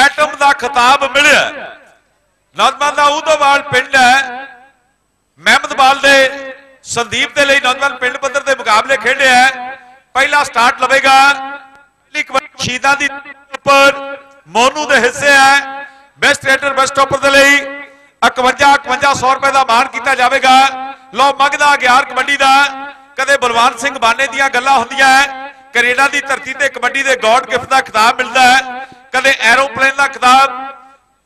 Atom ਦਾ ਖਿਤਾਬ ਮਿਲਿਆ। ਨੌਜਵਾਨ ਦਾ ਉਦੋਵਾਲ ਪਿੰਡ ਹੈ। ਮਹਿਮਦਵਾਲ ਦੇ, ਸੰਦੀਪ ਦੇ ਲਈ ਨੌਜਵਾਨ ਪਿੰਡ ਪੱਧਰ ਦੇ ਮੁਕਾਬਲੇ ਖੇਡਿਆ ਪਹਿਲਾ ਸਟਾਰਟ ਲਵੇਗਾ। ਪਹਿਲੀ ਕਬੱਡੀ ਸ਼ੀਦਾਂ ਦੀ ਉੱਪਰ ਮੋਨੂ ਦੇ ਹਿੱਸੇ ਹੈ। ਬੈਸਟ ਰੇਟਰ ਬੈਸਟ ਟੌਪਰ ਦੇ ਲਈ 51 5100 ਰੁਪਏ ਦਾ ਮਾਣ ਕੀਤਾ ਜਾਵੇਗਾ। ਲੋ ਮੰਗਦਾ 11 ਕਬੱਡੀ ਦਾ। ਕਦੇ ਬਲਵਾਨ ਸਿੰਘ ਬਾਨੇ ਦੀਆਂ ਗੱਲਾਂ ਹੁੰਦੀਆਂ ਹੈ। ਕੈਨੇਡਾ ਦੀ ਧਰਤੀ ਤੇ ਕਬੱਡੀ ਦੇ ਗੋਡ ਗਿਫਟ ਦਾ ਖਿਤਾਬ ਮਿਲਦਾ ਹੈ। ਕਦੇ ਐਰੋਪਲੇਨ ਦਾ ਖਿਤਾਬ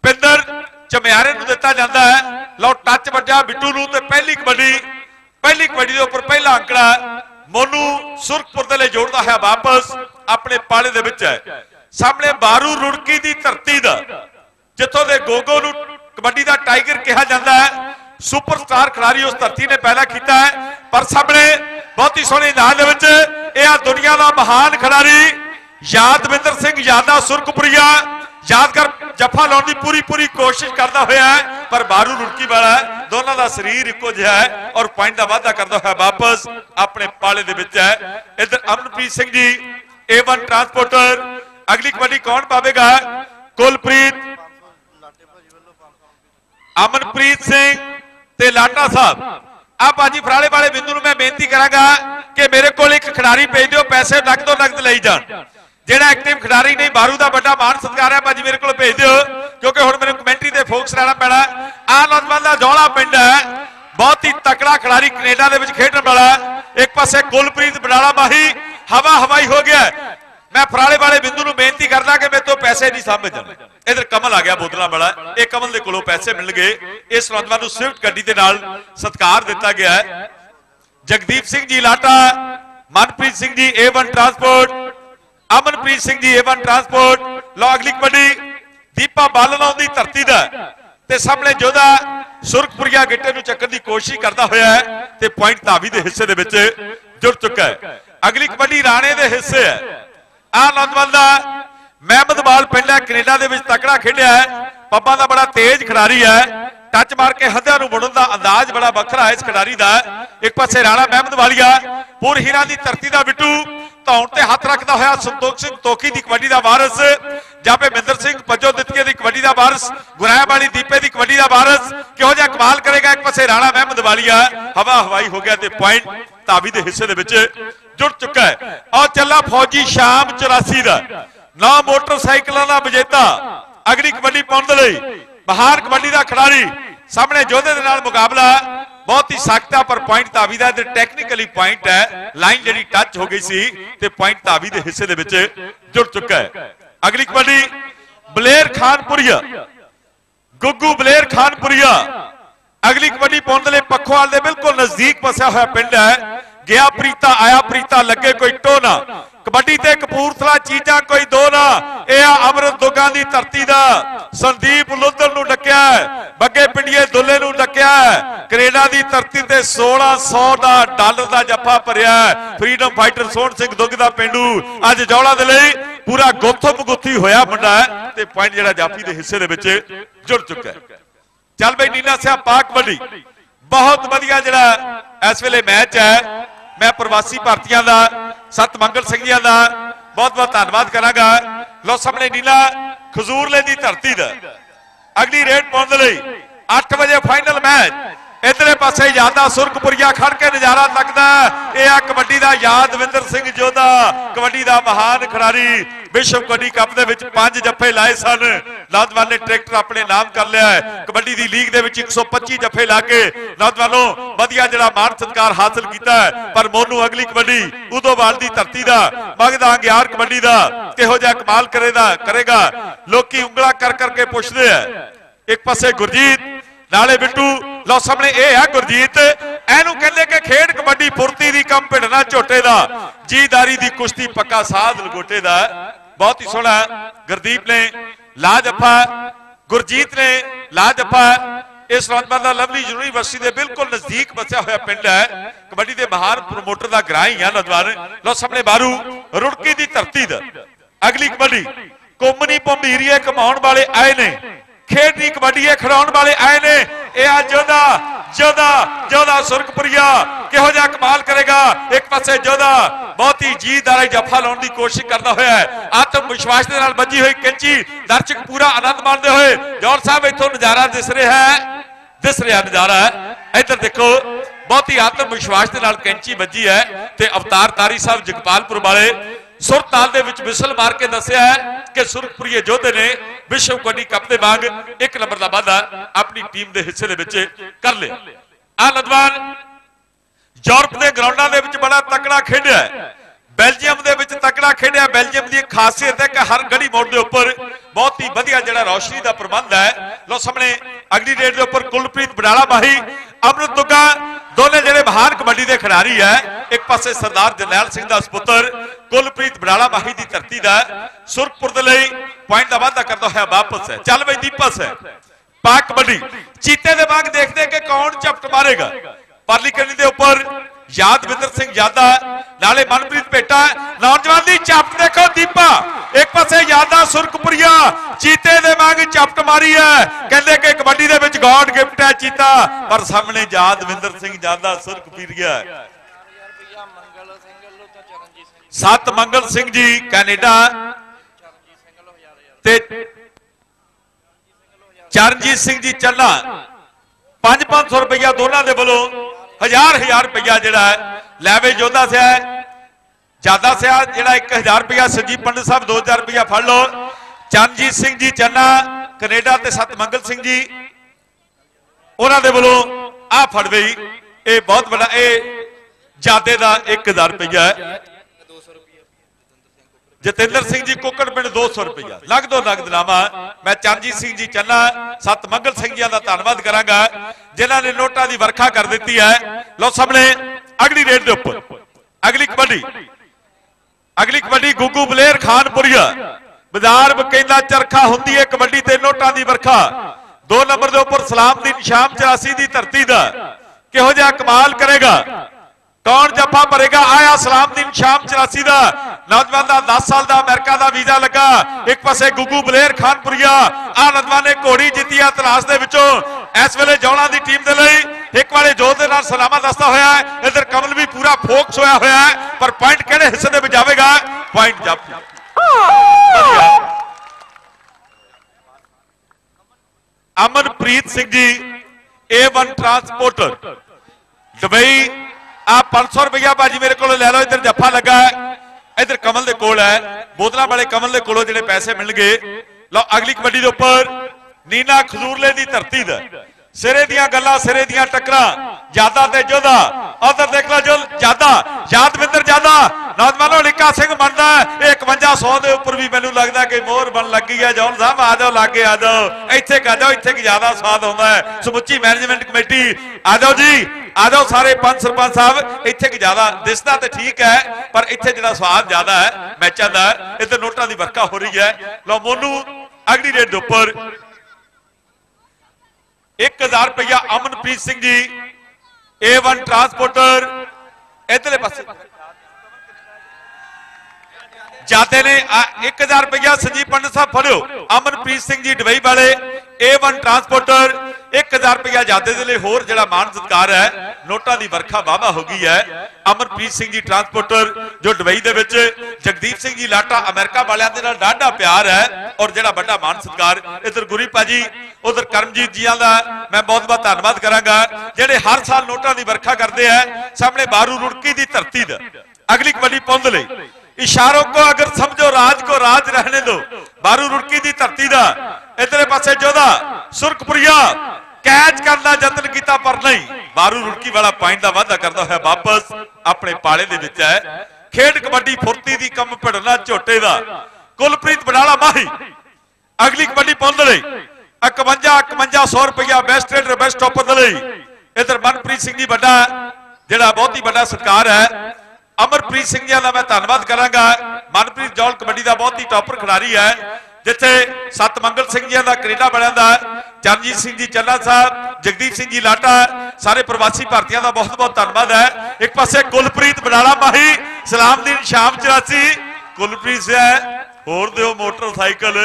ਪਿੰਦਰ ਚਮਿਆਰੇ ਨੂੰ ਦਿੱਤਾ ਜਾਂਦਾ ਹੈ। ਲਓ ਟੱਚ ਵੱਜਾ ਬਿੱਟੂ ਨੂੰ ਤੇ ਪਹਿਲੀ ਕਬੱਡੀ ਪਹਿਲੀ ਕਬੱਡੀ ਦੇ ਉੱਪਰ ਪਹਿਲਾ ਅੰਕੜਾ ਮੋਨੂ ਸੁਰਖਪੁਰ ਦੇ ਲਈ ਜੋੜਦਾ ਹੈ ਵਾਪਸ, ਆਪਣੇ ਪਾਲੇ ਦੇ ਵਿੱਚ ਹੈ। ਸਾਹਮਣੇ ਬਾਰੂ ਰੁੜਕੀ ਦੀ ਧਰਤੀ ਦਾ, ਜਿੱਥੋਂ ਦੇ ਗੋਗੋ ਨੂੰ ਕਬੱਡੀ ਦਾ ਟਾਈਗਰ ਕਿਹਾ ਜਾਂਦਾ ਹੈ। ਸੁਪਰਸਟਾਰ ਖਿਡਾਰੀ ਉਸ ਧਰਤੀ ਨੇ ਪੈਦਾ ਕੀਤਾ ਹੈ। ਪਰ ਸਾਹਮਣੇ ਬਹੁਤੀ ਸੋਹਣੀ ਨਾਮ ਦੇ ਵਿੱਚ ਇਹ ਆ ਦੁਨੀਆ ਦਾ ਮਹਾਨ ਖਿਡਾਰੀ ਯਾਦਵਿੰਦਰ ਸਿੰਘ, ਯਾਦਾ ਸੁਰਖਪੁਰੀਆ। ਯਾਦਗਾਰ ਜੱਫਾ ਲਾਉਣ ਦੀ ਪੂਰੀ ਪੂਰੀ ਕੋਸ਼ਿਸ਼ ਕਰਦਾ ਹੋਇਆ ਹੈ, ਪਰ ਬਾਰੂ ਰੁੜਕੀ ਵਾਲਾ ਦੋਨਾਂ ਦਾ ਸਰੀਰ ਇੱਕੋ ਜਿਹਾ ਹੈ ਔਰ ਪੁਆਇੰਟ ਦਾ ਵਾਅਦਾ ਕਰਦਾ ਹੋਇਆ ਵਾਪਸ ਆਪਣੇ ਪਾਲੇ ਦੇ ਵਿੱਚ ਹੈ। ਇਧਰ ਅਮਨਪ੍ਰੀਤ ਸਿੰਘ ਜੀ A1 ਟਰਾਂਸਪੋਰਟਰ ਅਗਲੀ ਕਬੱਡੀ ਕੌਣ ਪਾਵੇਗਾ? ਕੁਲਪ੍ਰੀਤ, ਅਮਨਪ੍ਰੀਤ ਸਿੰਘ ਤੇ ਲਾਟਾ ਸਾਹਿਬ। ਆ ਬਾਜੀ ਫਰਾਲੇ ਵਾਲੇ ਬਿੰਦੂ ਨੂੰ ਮੈਂ ਬੇਨਤੀ ਕਰਾਂਗਾ ਕਿ ਮੇਰੇ ਕੋਲ ਇੱਕ ਖਿਡਾਰੀ ਭੇਜ ਦਿਓ, ਪੈਸੇ ਨਕਦੋ ਨਕਦ ਲਈ ਜਾਣ। ਜਿਹੜਾ ਐਕਟਿਵ ਖਿਡਾਰੀ ਨਹੀਂ, ਬਾਰੂ ਦਾ ਵੱਡਾ ਮਾਨ ਸਤਿਕਾਰ ਹੈ ਬਾਜੀ ਮੇਰੇ ਕੋਲ ਭੇਜ ਦਿਓ, ਕਿਉਂਕਿ ਹੁਣ ਮੈਨੂੰ ਕਮੈਂਟਰੀ ਤੇ ਫੋਕਸ ਰਹਿਣਾ ਪੈਣਾ। ਆ ਨੌਜਵਾਨ ਦਾ ਜੋੜਾ ਪਿੰਡ ਹੈ, ਬਹੁਤ ਹੀ ਤਕੜਾ ਖਿਡਾਰੀ ਕੈਨੇਡਾ ਦੇ ਵਿੱਚ ਖੇਡਣ ਵਾਲਾ ਇੱਕ ਪਾਸੇ ਕੁਲਪ੍ਰੀਤ ਬਡਾਲਾ ਮਾਹੀ, ਹਵਾ ਹਵਾਈ ਹੋ ਗਿਆ ਮੈਂ ਫਰਾਲੇ ਵਾਲੇ ਬਿੰਦੂ ਨੂੰ ਬੇਨਤੀ ਕਰਦਾ ਕਿ ਮੇਰੇ ਤੋਂ ਪੈਸੇ ਨਹੀਂ ਸਾਂਭੇ ਜਾਣ। ਇਧਰ ਕਮਲ ਆ ਗਿਆ ਬੋਤਲਾਂ ਵਾਲਾ ਇਹ ਕਮਲ ਦੇ ਕੋਲੋਂ ਪੈਸੇ ਮਿਲਣਗੇ। ਇਸ ਨੌਜਵਾਨ ਨੂੰ ਸਵਿਫਟ ਗੱਡੀ ਦੇ ਨਾਲ ਸਤਿਕਾਰ ਦਿੱਤਾ ਗਿਆ ਹੈ। Jagdeep Singh ji ਲਾਟਾ, Manpreet Singh ji A1 transport Amanpreet Singh ji A1 transport ਲੋ ਅਗਲੀ ਕਬੱਡੀ ਦੀਪਾ ਬਾਲਨਾਉ ਦੀ ਧਰਤੀ ਦਾ। ਤੇ ਸਾਹਮਣੇ ਜੋਧਾ ਸੁਰਖਪੁਰੀਆ ਗਿੱਟੇ ਨੂੰ ਚੱਕਣ ਦੀ ਕੋਸ਼ਿਸ਼ ਕਰਦਾ ਹੋਇਆ ਹੈ ਤੇ ਪੁਆਇੰਟ ਧਾਵੀ ਦੇ ਹਿੱਸੇ ਦੇ ਵਿੱਚ ਜੁੜ ਚੁੱਕਾ ਹੈ। ਅਗਲੀ ਕਬੱਡੀ ਰਾਣੇ ਦੇ ਹਿੱਸੇ ਹੈ। ਆ ਨੌਜਵਾਨ ਦਾ ਮਹਿਮਦਵਾਲ ਪਿੰਡ ਹੈ ਕੈਨੇਡਾ ਦੇ ਵਿੱਚ ਤਕੜਾ ਖੇਡਿਆ ਹੈ। ਪੱਬਾਂ ਦਾ ਬੜਾ ਤੇਜ਼ ਖਿਡਾਰੀ ਹੈ। ਟੱਚ ਮਾਰ ਕੇ ਹੱਥਿਆਂ ਨੂੰ ਮੁੜਨ ਦਾ ਅੰਦਾਜ਼ ਬੜਾ ਵੱਖਰਾ ਹੈ ਇਸ ਖਿਡਾਰੀ ਦਾ। ਇੱਕ ਪਾਸੇ ਰਾਣਾ ਮਹਿਮਦਵਾਲੀਆ ਪੁਰ ਹੀਰਾ ਦੀ ਧਰਤੀ ਦਾ ਬਿੱਟੂ ਧੌਣ ਤੇ ਹੱਥ ਰੱਖਦਾ ਹੋਇਆ ਸੰਤੋਖ ਸਿੰਘ ਤੋਖੀ ਦੀ ਕਬੱਡੀ ਦਾ ਵਾਰਸ ਜਾਪੇ ਮਿੰਦਰ ਸਿੰਘ ਪੱਜੋ ਦਿੱਤੀਏ ਦੀ ਕਬੱਡੀ ਦਾ ਵਾਰਸ, ਗੁਰਾਇਆ ਵਾਲੀ ਦੀਪੇ ਦੀ ਕਬੱਡੀ ਦਾ ਵਾਰਸ, ਕਿਹੋ ਜਿਹਾ ਕਮਾਲ ਕਰੇਗਾ, ਇੱਕ ਪਾਸੇ ਰਾਣਾ ਮਹਿਮਦਵਾਲੀਆ ਹਵਾ ਹਵਾਈ ਹੋ ਗਿਆ ਤੇ ਪੁਆਇੰਟ ਧਾਵੀ ਦੇ ਹਿੱਸੇ ਦੇ ਵਿੱਚ ਜੁੜ ਚੁੱਕਾ ਹੈ। ਔਰ ਚੱਲਾ ਫੌਜੀ ਸ਼ਾਮ 84 ਦਾ, ਨੌ ਮੋਟਰਸਾਈਕਲਾਂ ਦਾ ਵਿਜੇਤਾ ਅਗਲੀ ਕਬੱਡੀ ਪਾਉਣ ਦੇ ਲਈ, ਬਹਾਰ ਕਬੱਡੀ ਦਾ ਖਿਡਾਰੀ, ਸਾਹਮਣੇ ਜੋਧੇ ਦੇ ਨਾਲ ਮੁਕਾਬਲਾ ਬਹੁਤ ਹੀ ਸਖਤ ਆ, ਪਰ ਪੁਆਇੰਟ ਤਾਵੀ ਦਾ ਤੇ ਟੈਕਨੀਕਲੀ ਪੁਆਇੰਟ ਹੈ ਲਾਈਨ ਜਿਹੜੀ ਟੱਚ ਹੋ ਗਈ ਸੀ ਤੇ ਪੁਆਇੰਟ ਧਾਵੀ ਦੇ ਹਿੱਸੇ ਦੇ ਵਿੱਚ ਜੁੜ ਚੁੱਕਾ ਹੈ। ਅਗਲੀ ਕਬੱਡੀ, ਬਲੇਰ ਖਾਨਪੁਰੀਆ। ਗੁੱਗੂ ਬਲੇਰ ਖਾਨਪੁਰੀਆ। ਅਗਲੀ ਕਬੱਡੀ ਪਾਉਣ ਦੇ ਲਈ ਪੱਖੋਵਾਲ ਦੇ ਬਿਲਕੁਲ ਨਜ਼ਦੀਕ ਵਸਿਆ ਹੋਇਆ ਪਿੰਡ ਹੈ। ਗਿਆ ਪ੍ਰੀਤਾ, ਆਇਆ ਪ੍ਰੀਤਾ, ਲੱਗੇ ਕੋਈ ਟੋ ਨਾ। ਕਬੱਡੀ ਤੇ ਕਪੂਰਥਲਾ ਚੀਜ਼ਾਂ ਕੋਈ ਦੋ ਨਾ। ਇਹ ਆ ਅਮਰਤ ਦੁਗਾ ਦੀ ਧਰਤੀ ਦਾ। ਸੰਦੀਪ ਲੁੱਧਰ ਨੂੰ ਡੱਕਿਆ ਬੱਗੇ ਪਿੰਡੀਏ ਦੁੱਲੇ ਨੂੰ ਡੱਕਿਆ ਕੈਨੇਡਾ ਦੀ ਧਰਤੀ ਤੇ 1600 ਦਾ ਡਾਲਰ ਦਾ ਜੱਫਾ ਭਰਿਆ ਹੈ। ਫਰੀडम ਫਾਈਟਰ ਸੋਹਣ ਸਿੰਘ ਦੁੱਗ ਦਾ ਪਿੰਡੂ। ਅੱਜ ਜੌਲਾ ਦੇ ਲਈ ਪੂਰਾ ਗੁੱਥਮ ਗੁੱਥੀ ਹੋਇਆ ਮੁੰਡਾ ਤੇ ਪੁਆਇੰਟ ਜਿਹੜਾ ਜਾਫੀ ਦੇ ਹਿੱਸੇ ਦੇ ਵਿੱਚ ਜੁੜ ਚੁੱਕਾ ਚੱਲ ਬਈ ਨੀਨਾ ਸਿਆ ਪਾਕ ਕਬੱਡੀ ਬਹੁਤ ਵਧੀਆ ਜਿਹੜਾ ਇਸ ਵੇਲੇ ਮੈਚ ਹੈ। ਮੈਂ ਪ੍ਰਵਾਸੀ ਭਾਰਤੀਆਂ ਦਾ, ਸਤ ਸਿੰਘ ਜੀਆਂ ਦਾ ਬਹੁਤ ਬਹੁਤ ਧੰਨਵਾਦ ਕਰਾਂਗਾ। ਲੋ ਸਾਹਮਣੇ ਨੀਲਾ ਖਜ਼ੂਰਲੇ ਦੀ ਧਰਤੀ ਦਾ। ਅਗਲੀ ਰੇਡ ਪਾਉਣ ਦੇ ਲਈ 8 ਵਜੇ ਫਾਈਨਲ ਮੈਚ। ਇਧਰੇ ਪਾਸੇ ਯਾਦਾ ਸੁਰਖਪੁਰੀਆ ਖੜ ਕੇ ਨਜ਼ਾਰਾ ਤੱਕਦਾ। ਇਹ ਆ ਕਬੱਡੀ ਦਾ ਯਾਦਵਿੰਦਰ ਸਿੰਘ ਜੋਧਾ, ਕਬੱਡੀ ਦਾ ਮਹਾਨ ਖਿਡਾਰੀ ਵਿਸ਼ਵ ਕਬੱਡੀ ਕੱਪ ਦੇ ਵਿੱਚ ਪੰਜ ਜੱਫੇ ਲਾਏ ਸਨ। ਨੌਜਵਾਨ ਨੇ ਟਰੈਕਟਰ ਆਪਣੇ ਨਾਮ ਕਰ ਲਿਆ ਹੈ। ਕਬੱਡੀ ਦੀ ਲੀਗ ਦੇ ਵਿੱਚ 125 ਜੱਫੇ ਲਾ ਕੇ ਨੌਜਵਾਨੋਂ ਵਧੀਆ ਜਿਹੜਾ ਮਾਣ ਸਤਿਕਾਰ ਹਾਸਲ ਕੀਤਾ ਹੈ। ਪਰ ਮੋਨੂ ਅਗਲੀ ਕਬੱਡੀ ਉਦੋਵਾਲ ਦੀ ਧਰਤੀ ਦਾ, ਮੰਗਦਾ ਗਿਆਰ ਕਬੱਡੀ ਦਾ, ਕਿਹੋ ਜਿਹਾ ਕਮਾਲ ਕਰੇਗਾ ਕਰੇਗਾ। ਲੋਕੀ ਉਂਗਲਾ ਕਰ ਕਰਕੇ ਪੁੱਛਦੇ ਆ ਇੱਕ ਪਾਸੇ ਗੁਰਜੀਤ, ਨਾਲੇ ਬਿੱਟੂ, ਲਓ ਸਾਹਮਣੇ ਇਹ ਹੈ ਗੁਰਜੀਤ। ਇਹਨੂੰ ਕਹਿੰਦੇ ਕਿ ਖੇਡ ਕਬੱਡੀ ਫੁਰਤੀ ਦੀ ਕੰਮ ਭਿੜਨਾ ਝੋਟੇ ਦਾ, ਜੀਦਾਰੀ ਦੀ ਕੁਸ਼ਤੀ ਪੱਕਾ ਸਾਧ ਲਗੋਟੇ ਦਾ। ਬਹੁਤ ਹੀ ਸੋਹਣਾ ਗੁਰਦੀਪ ਨੇ ਲਾਜਫਾ ਗੁਰਜੀਤ ਨੇ ਲਾਜਫਾ ਇਸ ਨੌਜਵਾਨ ਦਾ ਲਵਲੀ ਯੂਨੀਵਰਸਿਟੀ ਦੇ ਬਿਲਕੁਲ ਨਜ਼ਦੀਕ ਵਸਿਆ ਹੋਇਆ ਪਿੰਡ ਹੈ। ਕਬੱਡੀ ਦੇ ਮਹਾਨ ਪ੍ਰਮੋਟਰ ਦਾ ਗ੍ਰਾਹੀ ਆ ਨੌਜਵਾਨ। ਲਓ ਸਾਹਮਣੇ ਬਾਰੂ, ਰੁੜਕੀ ਦੀ ਧਰਤੀ ਦਾ। ਅਗਲੀ ਕਬੱਡੀ ਕੋਮਨੀ ਪੰਮੀਰੀਏ ਕਮਾਉਣ ਵਾਲੇ ਆਏ ਨੇ। ਖੇਡਣੀ ਕਬੱਡੀ ਇਹ ਖਿਡਾਉਣ ਵਾਲੇ ਆਏ ਨੇ। ਇਹ ਅੱਜ ਉਹਦਾ ਜੋਧਾ ਜੋਧਾ ਸੁਰਖਪੁਰੀਆ ਕਿਹੋ ਜਿਹਾ ਕਮਾਲ ਕਰੇਗਾ। ਇੱਕ ਪਾਸੇ ਜੋਧਾ ਬਹੁਤ ਹੀ ਜੀਦਾਰੇ ਜੱਫਾ ਲਾਉਣ ਦੀ ਕੋਸ਼ਿਸ਼ ਕਰਦਾ ਹੋਇਆ ਹੈ। ਆਤਮ ਵਿਸ਼ਵਾਸ ਦੇ ਨਾਲ ਵੱਜੀ ਹੋਈ ਕੈਂਚੀ ਦਰਸ਼ਕ ਪੂਰਾ ਆਨੰਦ ਮਾਣਦੇ ਹੋਏ ਜੌਲ ਸਾਹਿਬ ਇੱਥੋਂ ਨਜ਼ਾਰਾ ਦਿਸ ਰਿਹਾ ਹੈ। ਦਿਸ ਰਿਹਾ ਨਜ਼ਾਰਾ ਹੈ। ਇੱਧਰ ਦੇਖੋ, ਬਹੁਤ ਹੀ ਆਤਮ ਵਿਸ਼ਵਾਸ ਦੇ ਨਾਲ ਕੈਂਚੀ ਵੱਜੀ ਹੈ ਤੇ ਅਵਤਾਰ ਤਾਰੀ ਸਾਹਿਬ ਜਗਪਾਲਪੁਰ ਵਾਲੇ ਸੁਰਤਾਲ ਦੇ ਵਿੱਚ ਵਿਸਲ ਮਾਰ ਕੇ ਦੱਸਿਆ ਹੈ ਕਿ ਸੁਰਖਪੁਰੀਏ ਯੋਧੇ ਨੇ ਵਿਸ਼ਵ ਕਬੱਡੀ ਕੱਪ ਦੇ ਵਾਂਗ ਇੱਕ ਨੰਬਰ ਦਾ ਵਾਅਦਾ ਆਪਣੀ ਟੀਮ ਦੇ ਹਿੱਸੇ ਦੇ ਵਿੱਚ ਕਰ ਲਿਆ। ਆ ਨੌਜਵਾਨ ਯੂਰਪ ਦੇ ਗਰਾਊਂਡਾਂ ਦੇ ਵਿੱਚ ਬੜਾ ਤਕੜਾ ਖੇਡਿਆ ਹੈ। ਬੈਲਜੀਅਮ ਦੇ ਵਿੱਚ ਤਕੜਾ ਖੇਡਿਆ। ਬੈਲਜੀਅਮ ਦੀ ਇੱਕ ਖਾਸੀਅਤ ਹੈ ਕਿ ਹਰ ਗੜੀ ਮੋੜ ਦੇ ਉੱਪਰ ਬਹੁਤ ਹੀ ਵਧੀਆ ਜਿਹੜਾ ਰੌਸ਼ਨੀ ਦਾ ਪ੍ਰਬੰਧ ਹੈ। ਲੋ ਸਾਹਮਣੇ ਅਗਲੀ ਡੇਟ ਦੇ ਉੱਪਰ ਕੁਲਪ੍ਰੀਤ ਬਡਾਲਾ ਮਾਹੀ ਅਮਰਤ ਤੁਗਾ ਦੋਨੇ ਜਿਹੜੇ ਮਹਾਨ ਕਬੱਡੀ ਦੇ ਖਿਡਾਰੀ ਹੈ ਇੱਕ ਪਾਸੇ ਸਰਦਾਰ ਜਰਨੈਲ ਸਿੰਘ ਦਾ ਸੁਪੁੱਤਰ ਕੁਲਪ੍ਰੀਤ ਬਡਾਲਾ ਮਾਹੀ ਦੀ ਧਰਤੀ ਦਾ ਸੁਰਖਪੁਰ ਦੇ ਲਈ ਪੁਆਇੰਟ ਦਾ ਵਾਅਦਾ ਕਰਦਾ ਹੋਇਆ ਵਾਪਸ ਹੈ ਚੱਲ ਬਈ ਦੀਪਸ ਹੈ ਪਾਕ ਕਬੱਡੀ ਚੀਤੇ ਦੇ ਵਾਂਗ ਦੇਖਦੇ ਕਿ ਕੌਣ ਝਪਟ ਮਾਰੇਗਾ ਪਰਲੀ ਕੰਨੀ ਦੇ ਉੱਪਰ ਯਾਦਵਿੰਦਰ ਸਿੰਘ ਯਾਦਾ ਨਾਲੇ ਮਨਪ੍ਰੀਤ ਭੇਟਾ ਨੌਜਵਾਨ ਦੀ ਝਪਟ ਦੇਖੋ ਦੀਪਾ, ਇੱਕ ਪਾਸੇ ਯਾਦਾ ਸੁਰਖਪੁਰੀਆ, ਚੀਤੇ ਦੇ ਵਾਂਗ ਝਪਟ ਮਾਰੀ ਹੈ। ਕਹਿੰਦੇ ਕਿ ਕਬੱਡੀ ਦੇ ਵਿੱਚ ਗੋਡ ਗਿਫਟ ਹੈ ਚੀਤਾ, ਪਰ ਸਾਹਮਣੇ ਯਾਦਵਿੰਦਰ ਸਿੰਘ ਯਾਦਾ ਸੁਰਖਪੁਰੀਆ ਮੰਗਲ ਸਿੰਘ ਸਤ ਮੰਗਲ ਸਿੰਘ ਜੀ, ਕੈਨੇਡਾ ਤੇ ਚਰਨਜੀਤ ਸਿੰਘ ਜੀ ਚੱਲਾ 5-500 ਰੁਪਇਆ ਦੋਨਾਂ ਦੇ ਵੱਲੋਂ ਹਜ਼ਾਰ ਹਜ਼ਾਰ ਰੁਪਇਆ ਜਿਹੜਾ ਹੈ, ਲੈਵੇ ਜੋਧਾ ਸਿਆ ਜ਼ਿਆਦਾ ਸਿਆ ਜਿਹੜਾ 1000 ਰੁਪਇਆ ਸੰਜੀਵ ਪੰਡਤ ਸਾਹਿਬ 2000 ਰੁਪਇਆ ਫੜ ਲਓ। ਚਰਨਜੀਤ ਸਿੰਘ ਜੀ ਚੰਨਾ, ਕੈਨੇਡਾ ਤੇ ਸਤ ਮੰਗਲ ਸਿੰਘ ਜੀ, ਉਹਨਾਂ ਦੇ ਵੱਲੋਂ ਆ ਫੜ ਇਹ ਬਹੁਤ ਵੱਡਾ, ਇਹ ਜਾਦੇ ਦਾ 1000 ਰੁਪਇਆ ਹੈ। ਜਤਿੰਦਰ ਸਿੰਘ ਜੀ ਕੁੱਕੜ ਪਿੰਡ 200 ਰੁਪਇਆ ਲੱਗ ਦੋ ਨਗਦ ਨਾਮਾ। ਮੈਂ ਚਰਨਜੀਤ ਸਿੰਘ ਜੀ ਚੰਨਾ, ਸਤ ਮੰਗਲ ਸਿੰਘ ਜੀ ਦਾ ਧੰਨਵਾਦ ਕਰਾਂਗਾ, ਜਿਨ੍ਹਾਂ ਨੇ ਨੋਟਾਂ ਦੀ ਵਰਖਾ ਕਰ ਦਿੱਤੀ ਹੈ। ਲੋ ਸਾਹਮਣੇ, ਅਗਲੀ ਰੇਟ ਦੇ ਉੱਪਰ। ਅਗਲੀ ਕਬੱਡੀ। ਅਗਲੀ ਕਬੱਡੀ ਗੁੱਗੂ ਬਲੇਰ ਖਾਨਪੁਰੀਆ ਬਾਜ਼ਾਰ ਬਕੈਂਦਾ ਚਰਖਾ ਹੁੰਦੀ ਹੈ ਕਬੱਡੀ ਤੇ ਨੋਟਾਂ ਦੀ ਵਰਖਾ। ਦੋ ਨੰਬਰ ਦੇ ਉੱਪਰ ਸਲਾਮ ਦੀ ਨਿਸ਼ਾਨ 84 ਦੀ ਧਰਤੀ ਦਾ। ਕਿਹੋ ਜਿਹਾ ਕਮਾਲ ਕਰੇਗਾ। ਕੌਣ ਜੱਫਾ ਭਰੇਗਾ? ਆਇਆ ਸਲਾਮਦੀਨ ਸ਼ਾਮ 84 ਦਾ। ਨੌਜਵਾਨ ਦਾ 10 ਸਾਲ ਦਾ, ਅਮਰੀਕਾ ਦਾ ਵੀਜ਼ਾ ਲੱਗਾ। ਇੱਕ ਪਾਸੇ ਗੁੱਗੂ ਬਲੇਰ ਖਾਨਪੁਰੀਆ। ਆ ਨੌਜਵਾਨ ਨੇ ਘੋੜੀ ਜਿੱਤੀ ਆ ਤਲਾਸ਼ ਦੇ ਵਿੱਚੋਂ। ਇਸ ਵੇਲੇ ਜੌਲਾਂ ਦੀ ਟੀਮ ਦੇ ਲਈ ਇੱਕ ਵਾਲੇ ਜੋਤ ਦੇ ਨਾਲ ਸਲਾਮਾ ਦਸਤਾ ਹੋਇਆ ਇਧਰ ਕਮਲ ਵੀ ਪੂਰਾ ਫੋਕਸ ਹੋਇਆ ਹੋਇਆ ਪਰ ਪੁਆਇੰਟ ਕਿਹੜੇ ਹਿੱਸੇ ਦੇ ਵਿੱਚ ਜਾਵੇਗਾ? Point ਜੱਪ Amanpreet Singh ji A1 transporter Dubai ਆ 500 ਰੁਪਇਆ ਭਾਜੀ ਮੇਰੇ ਕੋਲ ਲੈ ਲਓ, ਇੱਧਰ ਜੱਫਾ ਲੱਗਾ ਇੱਧਰ ਕਮਲ ਦੇ ਕੋਲ ਹੈ। ਬੋਤਲਾਂ ਵਾਲੇ ਕਮਲ ਦੇ ਕੋਲੋਂ ਜਿਹੜੇ ਪੈਸੇ ਮਿਲਣਗੇ। ਲਓ, ਅਗਲੀ ਕਬੱਡੀ ਦੇ ਉੱਪਰ ਨੀਨਾ ਖਜ਼ੂਰਲੇ ਦੀ ਧਰਤੀ ਦਾ। ਸਿਰੇ ਦੀਆਂ ਗੱਲਾਂ, ਸਿਰੇ ਦੀਆਂ ਟੱਕਰਾਂ। ਜ਼ਿਆਦਾ ਤੇ ਜੋਧਾ ਉਧਰ ਦੇਖ ਲਓ ਜੋ ਜ਼ਿਆਦਾ। ਯਾਦਵਿੰਦਰ ਜ਼ਿਆਦਾ। ਨੌਜਵਾਨੋ, ਲਿੱਕਾ ਸਿੰਘ ਮੰਨਦਾ 5100 ਦੇ ਉੱਪਰ ਵੀ ਮੈਨੂੰ ਲੱਗਦਾ ਕਿ ਮੋਹਰ ਬਣ ਲੱਗੀ ਹੈ। ਜੌਨ ਸਾਹਿਬ, ਆ ਜਾਓ ਲਾਗੇ, ਆ ਜਾਓ। ਇੱਥੇ ਕਾ ਜਾਓ, ਇੱਥੇ ਕਿ ਜ਼ਿਆਦਾ ਸਵਾਦ ਹੁੰਦਾ ਹੈ। ਸਮੁੱਚੀ ਮੈਨੇਜਮੈਂਟ ਕਮੇਟੀ ਆ ਜਾਓ ਜੀ। ਆ ਜਾਓ ਸਾਰੇ ਪੰਜ ਸਰਪੰਚ ਸਾਹਿਬ। ਇੱਥੇ ਕਿ ਜ਼ਿਆਦਾ? ਦਿਸਦਾ ਤੇ ਠੀਕ ਹੈ, ਪਰ ਇੱਥੇ ਜਿਹੜਾ ਸਵਾਦ ਜ਼ਿਆਦਾ ਹੈ ਮੈਚਾਂ ਦਾ ਇੱਥੇ ਨੋਟਾਂ ਦੀ ਵਰਖਾ ਹੋ ਰਹੀ ਹੈ। ਲਓ ਮੋਨੂ, ਅਗਲੀ ਰੇਟ ਉੱਪਰ। 1000 ਰੁਪਇਆ ਅਮਨਪ੍ਰੀਤ ਸਿੰਘ ਜੀ A1 ਟਰਾਂਸਪੋਰਟਰ ਇਧਰਲੇ ਪਾਸੇ। ਜਾਤੇ ਨੇ 1000 ਰੁਪਇਆ ਸੰਜੀਵ ਪੰਡਤ ਸਾਹਿਬ ਫੜਿਓ। ਅਮਨਪ੍ਰੀਤ ਸਿੰਘ ਜੀ ਦੁਬਈ ਵਾਲੇ A1 ਟਰਾਂਸਪੋਰਟਰ 1000 ਰੁਪਇਆ ਜਾਤੇ ਦੇ ਲਈ ਹੋਰ ਜਿਹੜਾ ਮਾਨ ਸਤਕਾਰ ਹੈ, ਨੋਟਾਂ ਦੀ ਵਰਖਾ ਵਾਵਾ ਹੋ ਗਈ ਹੈ। ਅਮਨਪ੍ਰੀਤ ਸਿੰਘ ਜੀ ਟਰਾਂਸਪੋਰਟਰ ਜੋ ਦੁਬਈ ਦੇ ਵਿੱਚ, ਜਗਦੀਪ ਸਿੰਘ ਜੀ ਲਾਟਾ ਅਮਰੀਕਾ ਵਾਲਿਆਂ ਦੇ ਨਾਲ ਡਾਢਾ ਪਿਆਰ ਹੈ ਔਰ ਜਿਹੜਾ ਵੱਡਾ ਮਾਨ ਸਤਕਾਰ ਇਧਰ ਗੁਰੀ ਭਾਜੀ ਉਧਰ ਕਰਮਜੀਤ ਜੀਆਂ ਦਾ ਮੈਂ ਬਹੁਤ ਬਹੁਤ ਧੰਨਵਾਦ ਕਰਾਂਗਾ, ਜਿਹੜੇ ਹਰ ਸਾਲ ਨੋਟਾਂ ਦੀ ਵਰਖਾ ਕਰਦੇ ਆ, ਸਾਹਮਣੇ ਬਾਰੂ ਰੁੜਕੀ ਦੀ ਧਰਤੀ ਦਾ। ਅਗਲੀ ਕਬੱਡੀ ਪੁੰਦ ਲਈ। ਇਸ਼ਾਰੋਂ ਕੋ ਅਗਰ ਸਮਝੋ, ਰਾਜ ਕੋ ਰਾਜ ਰਹਿਣੇ ਦੋ। ਬਾਰੂ ਰੁੜਕੀ ਦੀ ਧਰਤੀ ਦਾ। ਇਧਰੇ ਪਾਸੇ ਜੋਧਾ, ਸੁਰਖਪੁਰੀਆ, ਕੈਚ ਕਰਨ ਦਾ ਯਤਨ ਕੀਤਾ ਪਰ ਨਹੀਂ। ਬਾਰੂ ਰੁੜਕੀ ਵਾਲਾ ਪੁਆਇੰਟ ਦਾ ਵਾਧਾ ਕਰਦਾ ਹੋਇਆ ਵਾਪਸ ਆਪਣੇ ਪਾਲੇ ਦੇ ਵਿੱਚ ਹੈ। ਖੇਡ ਕਬੱਡੀ ਫੁਰਤੀ ਦੀ ਕੰਮ ਭਿੜਨਾ ਝੋਟੇ ਦਾ। ਕੁਲਪ੍ਰੀਤ ਬਡਾਲਾ ਮਾਹੀ। ਅਗਲੀ ਕਬੱਡੀ ਪੁੰਦ ਲਈ। 51 5100 ਰੁਪਇਆ ਬੈਸਟ ਟ੍ਰੇਡਰ ਬੈਸਟ ਟੌਪਰ ਦੇ ਲਈ। ਇਧਰ ਮਨਪ੍ਰੀਤ ਸਿੰਘ ਜੀ ਵੱਡਾ, ਜਿਹੜਾ ਬਹੁਤ ਹੀ ਵੱਡਾ ਸਤਿਕਾਰ ਹੈ। ਅਮਰਪ੍ਰੀਤ ਸਿੰਘ ਜੀ ਦਾ ਮੈਂ ਧੰਨਵਾਦ ਕਰਾਂਗਾ। ਮਨਪ੍ਰੀਤ ਜੌਲ ਕਬੱਡੀ ਦਾ ਬਹੁਤ ਹੀ ਟੌਪਰ ਖਿਡਾਰੀ ਹੈ, ਜਿੱਥੇ ਸਤਮੰਗਲ ਸਿੰਘ ਜੀ ਦਾ ਕੈਨੇਡਾ ਵਾਲਿਆਂ ਦਾ, ਚਰਨਜੀਤ ਸਿੰਘ ਜੀ ਚੱਲਾ ਸਾਹਿਬ, ਜਗਦੀਪ ਸਿੰਘ ਜੀ ਲਾਟਾ, ਸਾਰੇ ਪ੍ਰਵਾਸੀ ਭਾਰਤੀਆਂ ਦਾ ਬਹੁਤ ਬਹੁਤ ਧੰਨਵਾਦ ਹੈ। ਇੱਕ ਪਾਸੇ ਕੁਲਪ੍ਰੀਤ ਬਡਾਲਾ ਮਾਹੀ ਸਲਾਮਦੀਨ ਸ਼ਾਮ 84 ਕੁਲਪ੍ਰੀਤ ਹੈ ਹੋਰ ਦਿਓ ਮੋਟਰਸਾਈਕਲ।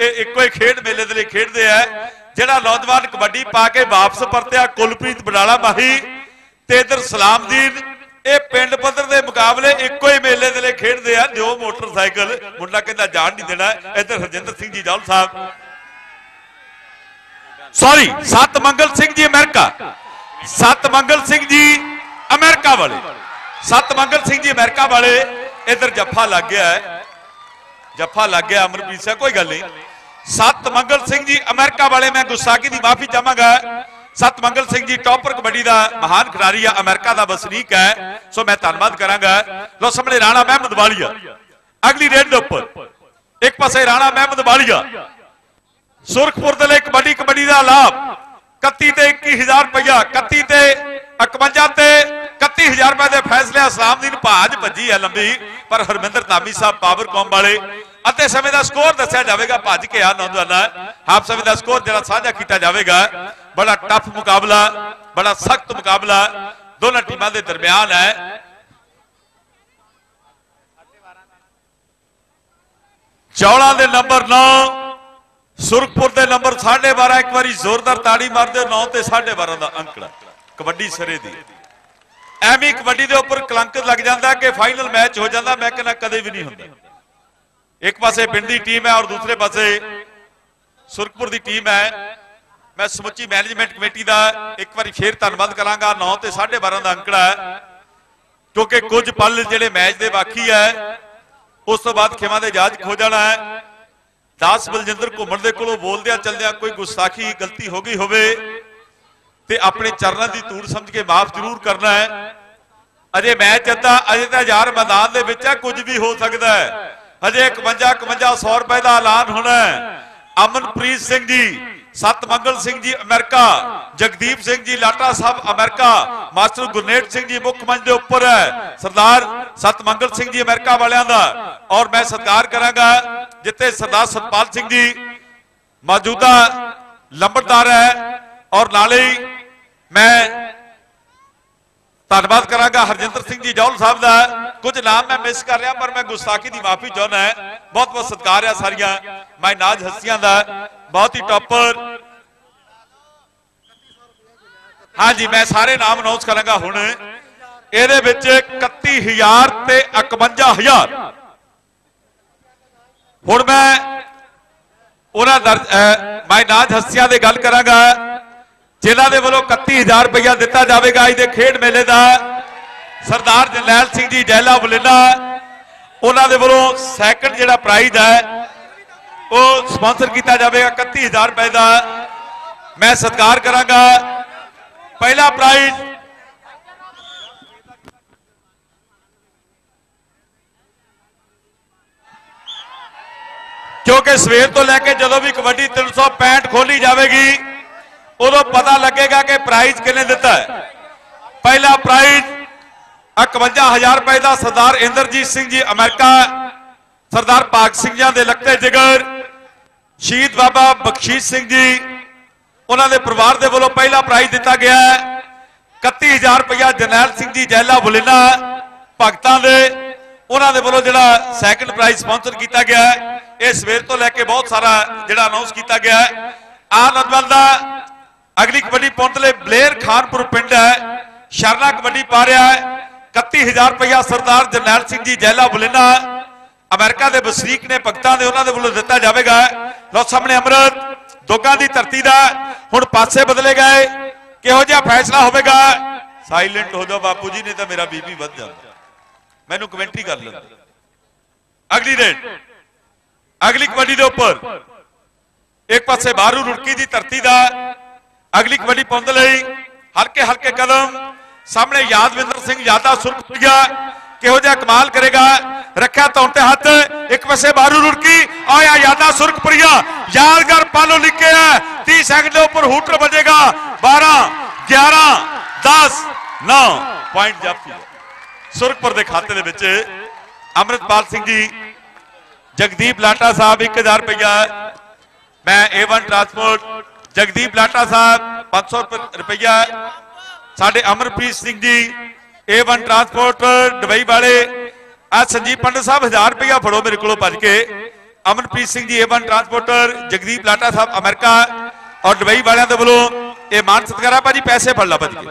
ਇਹ ਇੱਕੋ ਹੀ ਖੇਡ ਮੇਲੇ ਦੇ ਲਈ ਖੇਡਦੇ ਆ। ਜਿਹੜਾ ਨੌਜਵਾਨ ਕਬੱਡੀ ਪਾ ਕੇ ਵਾਪਸ ਪਰਤਿਆ ਕੁਲਪ੍ਰੀਤ ਬਡਾਲਾ ਮਾਹੀ ਤੇ ਇਧਰ ਸਲਾਮਦੀਨ। ਇਹ ਪਿੰਡ ਪੱਧਰ ਦੇ ਮੁਕਾਬਲੇ ਇੱਕੋ ਹੀ ਮੇਲੇ ਦੇ ਲਈ ਖੇਡਦੇ ਆ। ਦਿਓ ਮੋਟਰਸਾਈਕਲ। ਮੁੰਡਾ ਕਹਿੰਦਾ ਜਾਣ ਨਹੀਂ ਦੇਣਾ। ਇਧਰ ਹਰਜਿੰਦਰ ਸਿੰਘ ਜੀ, ਜੌਲ ਸਾਹਿਬ। ਸੌਰੀ ਸਤ ਮੰਗਲ ਸਿੰਘ ਜੀ, ਅਮਰੀਕਾ। ਸਤ ਮੰਗਲ ਸਿੰਘ ਜੀ, ਅਮਰੀਕਾ ਵਾਲੇ। ਸਤ ਮੰਗਲ ਸਿੰਘ ਜੀ, ਅਮਰੀਕਾ ਵਾਲੇ। ਇਧਰ ਜੱਫਾ ਲੱਗ ਗਿਆ ਹੈ। ਜੱਫਾ ਲੱਗ ਗਿਆ ਅਮਰਪ੍ਰੀਤ ਸਿੰਘ, ਕੋਈ ਗੱਲ ਨਹੀਂ। ਸਤ ਮੰਗਲ ਸਿੰਘ ਜੀ, ਅਮਰੀਕਾ ਵਾਲੇ, ਮੈਂ ਗੁੱਸਾਕੀ ਦੀ ਮਾਫੀ ਚਾਹਾਂਗਾ। ਸਤ ਮੰਗਲ ਸਿੰਘ ਜੀ, ਟੌਪਰ ਕਬੱਡੀ ਦਾ ਮਹਾਨ ਖਿਡਾਰੀ ਆ, ਅਮਰੀਕਾ ਦਾ ਵਸਨੀਕ ਹੈ। ਸੋ ਮੈਂ ਧੰਨਵਾਦ ਕਰਾਂਗਾ। ਲੋ ਸਾਹਮਣੇ ਰਾਣਾ ਮਹਿਮਦ ਵਾਲੀਆ। ਅਗਲੀ ਰੇਡ ਦੇ ਉੱਪਰ। ਇੱਕ ਪਾਸੇ ਰਾਣਾ ਮਹਿਮਦ ਵਾਲੀਆ। ਸੁਰਖਪੁਰ ਦੇ ਲਈ ਕਬੱਡੀ ਕਬੱਡੀ ਦਾ ਲਾਭ। 31 ਤੇ 21000 ਰੁਪਇਆ 31 ਤੇ 51 ਤੇ 31000 ਰੁਪਏ ਦੇ ਫੈਸਲੇ ਇਸਲਾਮਦੀਨ ਭਾਜ ਭੱਜੀ ਹੈ ਲੰਬੀ, ਪਰ ਹਰਮਿੰਦਰ ਧਾਮੀ ਸਾਹਿਬ ਪਾਵਰ ਕੌਮ ਵਾਲੇ। ਅਤੇ ਸਮੇਂ ਦਾ ਸਕੋਰ ਦੱਸਿਆ ਜਾਵੇਗਾ, ਭੱਜ ਕੇ ਆ ਨੌਜਵਾਨਾਂ। ਹਾਫ ਸਮੇਂ ਦਾ ਸਕੋਰ ਜਿਹੜਾ ਸਾਂਝਾ ਕੀਤਾ ਜਾਵੇਗਾ, ਬੜਾ ਟਫ ਮੁਕਾਬਲਾ, ਬੜਾ ਸਖਤ ਮੁਕਾਬਲਾ ਦੋਨਾਂ ਟੀਮਾਂ ਦੇ ਦਰਮਿਆਨ ਹੈ। ਚੌਲਾਂ ਦੇ ਨੰਬਰ 9 ਸੁਰਖਪੁਰ ਦੇ ਨੰਬਰ 12.5 ਇੱਕ ਵਾਰੀ ਜ਼ੋਰਦਾਰ ਤਾੜੀ ਮਾਰ ਦਿਓ 9 ਤੇ 12.5 ਦਾ ਅੰਕੜਾ। ਕਬੱਡੀ ਸਰੇ ਦੀ। ਐਵੇਂ ਕਬੱਡੀ ਦੇ ਉੱਪਰ ਕਲੰਕ ਲੱਗ ਜਾਂਦਾ ਕਿ ਫਾਈਨਲ ਮੈਚ ਹੋ ਜਾਂਦਾ, ਮੈਂ ਕਹਿੰਦਾ ਕਦੇ ਵੀ ਨਹੀਂ ਹੁੰਦਾ। ਇੱਕ ਪਾਸੇ ਪਿੰਡ ਦੀ ਟੀਮ ਹੈ ਔਰ ਦੂਸਰੇ ਪਾਸੇ ਸੁਰਖਪੁਰ ਦੀ ਟੀਮ ਹੈ। ਮੈਂ ਸਮੁੱਚੀ ਮੈਨੇਜਮੈਂਟ ਕਮੇਟੀ ਦਾ ਇੱਕ ਵਾਰੀ ਫੇਰ ਧੰਨਵਾਦ ਕਰਾਂਗਾ। 9 ਤੇ 12.5 ਦਾ ਅੰਕੜਾ ਹੈ, ਕਿਉਂਕਿ ਕੁਝ ਪਲ ਜਿਹੜੇ ਮੈਚ ਦੇ ਬਾਕੀ ਹੈ, ਉਸ ਤੋਂ ਬਾਅਦ ਖੇਮਾ ਦੇ ਜਹਾਜ਼ ਖੋ ਜਾਣਾ ਹੈ। 10 ਬਲਜਿੰਦਰ ਘੁੰਮਣ ਦੇ ਕੋਲੋਂ ਬੋਲਦਿਆਂ ਚਲਦਿਆਂ ਕੋਈ ਗੁਸਤਾਖੀ, ਗਲਤੀ ਹੋ ਗਈ ਹੋਵੇ ਤੇ ਆਪਣੇ ਚਰਨਾਂ ਦੀ ਧੂੜ ਸਮਝ ਕੇ ਮਾਫ ਜ਼ਰੂਰ ਕਰਨਾ ਹੈ। ਅਜੇ ਮੈਚ ਅੱਧਾ ਅਜੇ ਤਾਂ ਯਾਰ ਮੈਦਾਨ ਦੇ ਵਿੱਚ ਹੈ ਕੁਝ ਵੀ ਹੋ ਸਕਦਾ ਹੈ। ਅਜੇ 51 51 ਰੁਪਏ ਦਾ ਐਲਾਨ ਹੋਣਾ ਹੈ। ਅਮਨਪ੍ਰੀਤ ਸਿੰਘ ਜੀ ਸਤ Singh ji, America. Jagdeep Singh ji, Lata Sahib, America. Master Gurneet Singh ji, ਮੁੱਖ ਮੰਚ ਦੇ ਉੱਪਰ ਹੈ। ਸਰਦਾਰ ਸਤ ਮੰਗਲ ਸਿੰਘ ਜੀ, ਅਮਰੀਕਾ ਵਾਲਿਆਂ ਦਾ। ਔਰ ਮੈਂ ਸਤਿਕਾਰ ਕਰਾਂਗਾ, ਜਿੱਥੇ ਸਰਦਾਰ ਸਤਪਾਲ ਸਿੰਘ ਜੀ ਮੌਜੂਦਾ ਲੰਬੜਦਾਰ ਹੈ। ਔਰ ਨਾਲੇ ਮੈਂ ਧੰਨਵਾਦ ਕਰਾਂਗਾ ਹਰਜਿੰਦਰ ਸਿੰਘ ਜੀ ਜੌਲ ਸਾਹਿਬ ਦਾ। ਕੁਝ ਨਾਮ ਮੈਂ ਮਿਸ ਕਰ ਰਿਹਾ, ਪਰ ਮੈਂ ਗੁਸਤਾਖੀ ਦੀ ਮਾਫੀ ਚਾਹੁੰਦਾ ਹਾਂ। ਬਹੁਤ ਬਹੁਤ ਸਤਿਕਾਰ ਹੈ ਸਾਰੀਆਂ। ਮੈਂ ਨਾਜ ਹਸਤੀਆਂ ਦਾ। ਬਹੁਤ ਹੀ ਟੌਪਰ ਹਾਂਜੀ, ਮੈਂ ਸਾਰੇ ਨਾਮ ਅਨਾਉਂਸ ਕਰਾਂਗਾ ਹੁਣ। ਇਹਦੇ ਵਿੱਚ 31000 ਤੇ 51000 ਹੁਣ ਮੈਂ ਉਹਨਾਂ ਦਰ- ਅਹ ਮੈਂ ਨਾਜ ਹਸਤੀਆਂ ਦੇ ਗੱਲ ਕਰਾਂਗਾ। ਜਿਨ੍ਹਾਂ ਦੇ ਵੱਲੋਂ 31000 ਰੁਪਇਆ ਦਿੱਤਾ ਜਾਵੇਗਾ ਅੱਜ ਦੇ ਖੇਡ ਮੇਲੇ ਦਾ ਸਰਦਾਰ ਜਰਨੈਲ ਸਿੰਘ ਜੀ ਡੈਲਾ ਬੁਲੇਨਾ ਉਹਨਾਂ ਦੇ ਵੱਲੋਂ ਸੈਕੰਡ ਜਿਹੜਾ ਪ੍ਰਾਈਜ਼ ਹੈ ਉਹ ਸਪਾਂਸਰ ਕੀਤਾ ਜਾਵੇਗਾ 31000 ਰੁਪਏ ਦਾ ਮੈਂ ਸਤਿਕਾਰ ਕਰਾਂਗਾ ਪਹਿਲਾ ਪ੍ਰਾਈਜ਼ ਕਿਉਂਕਿ ਸਵੇਰ ਤੋਂ ਲੈ ਕੇ ਜਦੋਂ ਵੀ ਕਬੱਡੀ 365 ਖੋਲੀ ਜਾਵੇਗੀ ਉਦੋਂ ਪਤਾ ਲੱਗੇਗਾ ਕਿ ਪ੍ਰਾਈਜ਼ ਕਿੰਨੇ ਦਿੱਤਾ ਹੈ। ਪਹਿਲਾ ਪ੍ਰਾਈਜ਼ 51000 ਰੁਪਏ ਦਾ ਸਰਦਾਰ ਇੰਦਰਜੀਤ ਸਿੰਘ ਜੀ, ਅਮਰੀਕਾ। ਸਰਦਾਰ ਭਾਗ ਸਿੰਘ ਜੀ ਦੇ ਲਖਤੇ ਜਿਗਰ। ਸ਼ਹੀਦ ਬਾਬਾ ਬਖਸ਼ੀਸ਼ ਸਿੰਘ ਜੀ, ਉਹਨਾਂ ਦੇ ਪਰਿਵਾਰ ਦੇ ਵੱਲੋਂ ਪਹਿਲਾ ਪ੍ਰਾਈਜ਼ ਦਿੱਤਾ ਗਿਆ ਹੈ। 31000 ਰੁਪਇਆ ਜਰਨੈਲ ਸਿੰਘ ਜੀ, ਜੈਲਾ ਬੁਲੇਨਾ ਭਗਤਾਂ ਦੇ। ਉਹਨਾਂ ਦੇ ਵੱਲੋਂ ਜਿਹੜਾ ਸੈਕੰਡ ਪ੍ਰਾਈਜ਼ ਸਪਾਂਸਰ ਕੀਤਾ ਗਿਆ ਹੈ। ਇਹ ਸਵੇਰ ਤੋਂ ਲੈ ਕੇ ਬਹੁਤ ਸਾਰਾ ਜਿਹੜਾ ਅਨਾਉਂਸ ਕੀਤਾ ਗਿਆ ਹੈ। ਆ ਦਾ ਅਗਲੀ ਕਬੱਡੀ ਪੌਂਤਲੇ ਬਲੇਰ ਖਾਨਪੁਰ ਪਿੰਡ ਹੈ। ਸ਼ਰਨਾ ਕਬੱਡੀ ਪਾ ਰਿਹਾ ਹੈ। 31000 ਰੁਪਇਆ ਸਰਦਾਰ ਜਰਨੈਲ ਸਿੰਘ ਜੀ ਜੈਲਾ ਬੁਲੇਨਾ ਅਮਰੀਕਾ ਦੇ ਵਸਨੀਕ ਨੇ ਭਗਤਾਂ ਦੇ ਉਹਨਾਂ ਦੇ ਵੱਲੋਂ ਦਿੱਤਾ ਜਾਵੇਗਾ। ਲੋ ਸਾਹਮਣੇ ਅਮਰਤ, ਦੋਗਾ ਦੀ ਧਰਤੀ ਦਾ ਹੁਣ ਪਾਸੇ ਬਦਲੇ ਗਏ। ਕਿਹੋ ਜਿਹਾ ਫੈਸਲਾ ਹੋਵੇਗਾ? ਸਾਇਲੈਂਟ ਹੋ ਜਾਓ ਬਾਪੂ ਜੀ ਨੇ ਤਾਂ ਮੇਰਾ ਬੀਬੀ ਵੱਧ ਜਾਂਦਾ। ਮੈਨੂੰ ਕਮੈਂਟਰੀ ਕਰ ਲੈਂਦੇ। ਅਗਲੀ ਰੇਡ। ਅਗਲੀ ਕਬੱਡੀ ਦੇ ਉੱਪਰ। ਇੱਕ ਪਾਸੇ ਬਾਰੂ ਰੁੜਕੀ ਦੀ ਧਰਤੀ ਦਾ ਅਗਲੀ ਕਬੱਡੀ ਪੁੰਦ ਲਈ ਹਲਕੇ ਹਲਕੇ ਕਦਮ ਸਾਹਮਣੇ ਯਾਦਵਿੰਦਰ ਸਿੰਘ ਯਾਦਾ ਸੁਰਖਪੁਰੀਆ ਕਿਹੋ ਜਿਹਾ ਕਮਾਲ ਕਰੇਗਾ ਰੱਖਿਆ ਤੌਣ ਤੇ ਹੱਥ ਇੱਕ ਪਾਸੇ ਬਾਰੂ ਰੁੜਕੀ ਆਇਆ ਯਾਦਾ ਸੁਰਖਪੁਰੀਆ ਯਾਦਗਰ ਪਾਲੋ ਲਿਖਿਆ 30 ਸੈਕਿੰਡ ਦੇ ਉੱਪਰ ਹੂਟਰ ਵੱਜੇਗਾ 12 11 10 9 ਪੁਆਇੰਟ ਜਾਫੀ ਸੁਰਖਪੁਰ ਦੇ ਖਾਤੇ ਦੇ ਵਿੱਚ ਅਮਰਿਤਪਾਲ ਸਿੰਘ ਜੀ ਜਗਦੀਪ ਲਾਟਾ ਸਾਹਿਬ 1000 ਰੁਪਇਆ ਮੈਂ A1 ਟਰਾਂਸਪੋਰਟ ਜਗਦੀਪ ਲਾਟਾ ਸਾਹਿਬ 500 ਰੁਪਇਆ ਸਾਡੇ Amarpreet Singh ji A1 transport Dubai ਵਾਲੇ। ਆ ਸੰਜੀਵ ਪੰਡਤ ਸਾਹਿਬ 1000 ਰੁਪਇਆ ਫੜੋ ਮੇਰੇ ਕੋਲੋਂ ਭੱਜ ਕੇ। Amanpreet Singh ji A1 transporter Jagdeep Lata Sahib, America. ਔਰ ਦੁਬਈ ਵਾਲਿਆਂ ਦੇ ਵੱਲੋਂ ਇਹ ਮਾਨ ਸਤਿਕਾਰ ਆ ਭਾਜੀ, ਪੈਸੇ ਫੜ ਲਾ ਭਾਜੀ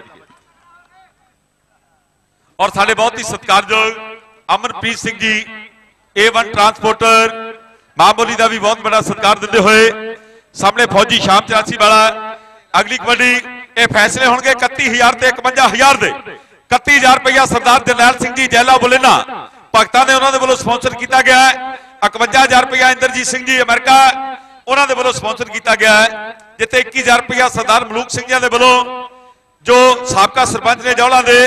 ਔਰ ਸਾਡੇ ਬਹੁਤ ਹੀ ਸਤਿਕਾਰਯੋਗ ਅਮਨਪ੍ਰੀਤ ਸਿੰਘ ਜੀ A1 ਟਰਾਂਸਪੋਰਟਰ ਮਾਂ ਬੋਲੀ ਦਾ ਵੀ ਬਹੁਤ ਬੜਾ ਸਤਿਕਾਰ ਦਿੰਦੇ ਹੋਏ ਸਾਹਮਣੇ ਫੌਜੀ ਸ਼ਾਮ 84 ਵਾਲਾ ਅਗਲੀ ਕਬੱਡੀ, ਇਹ ਫੈਸਲੇ ਹੋਣਗੇ 31000 ਤੇ 51000 ਦੇ। 31000 ਰੁਪਇਆ ਸਰਦਾਰ ਜਰਨੈਲ ਸਿੰਘ ਜੀ ਜੈਲਾ ਬੁਲੇਨਾ ਭਗਤਾਂ ਨੇ ਉਹਨਾਂ ਦੇ ਵੱਲੋਂ ਸਪਾਂਸਰ ਕੀਤਾ ਗਿਆ ਹੈ। 51000 ਰੁਪਇਆ ਇੰਦਰਜੀਤ ਸਿੰਘ ਜੀ ਅਮਰੀਕਾ, ਉਹਨਾਂ ਦੇ ਵੱਲੋਂ ਸਪਾਂਸਰ ਕੀਤਾ ਗਿਆ ਹੈ। ਜਿੱਥੇ 21000 ਰੁਪਇਆ ਸਰਦਾਰ ਮਲੂਕ ਸਿੰਘ ਜੀ ਦੇ ਵੱਲੋਂ ਜੋ ਸਾਬਕਾ ਸਰਪੰਚ ਨੇ ਜੌਲਾ ਦੇ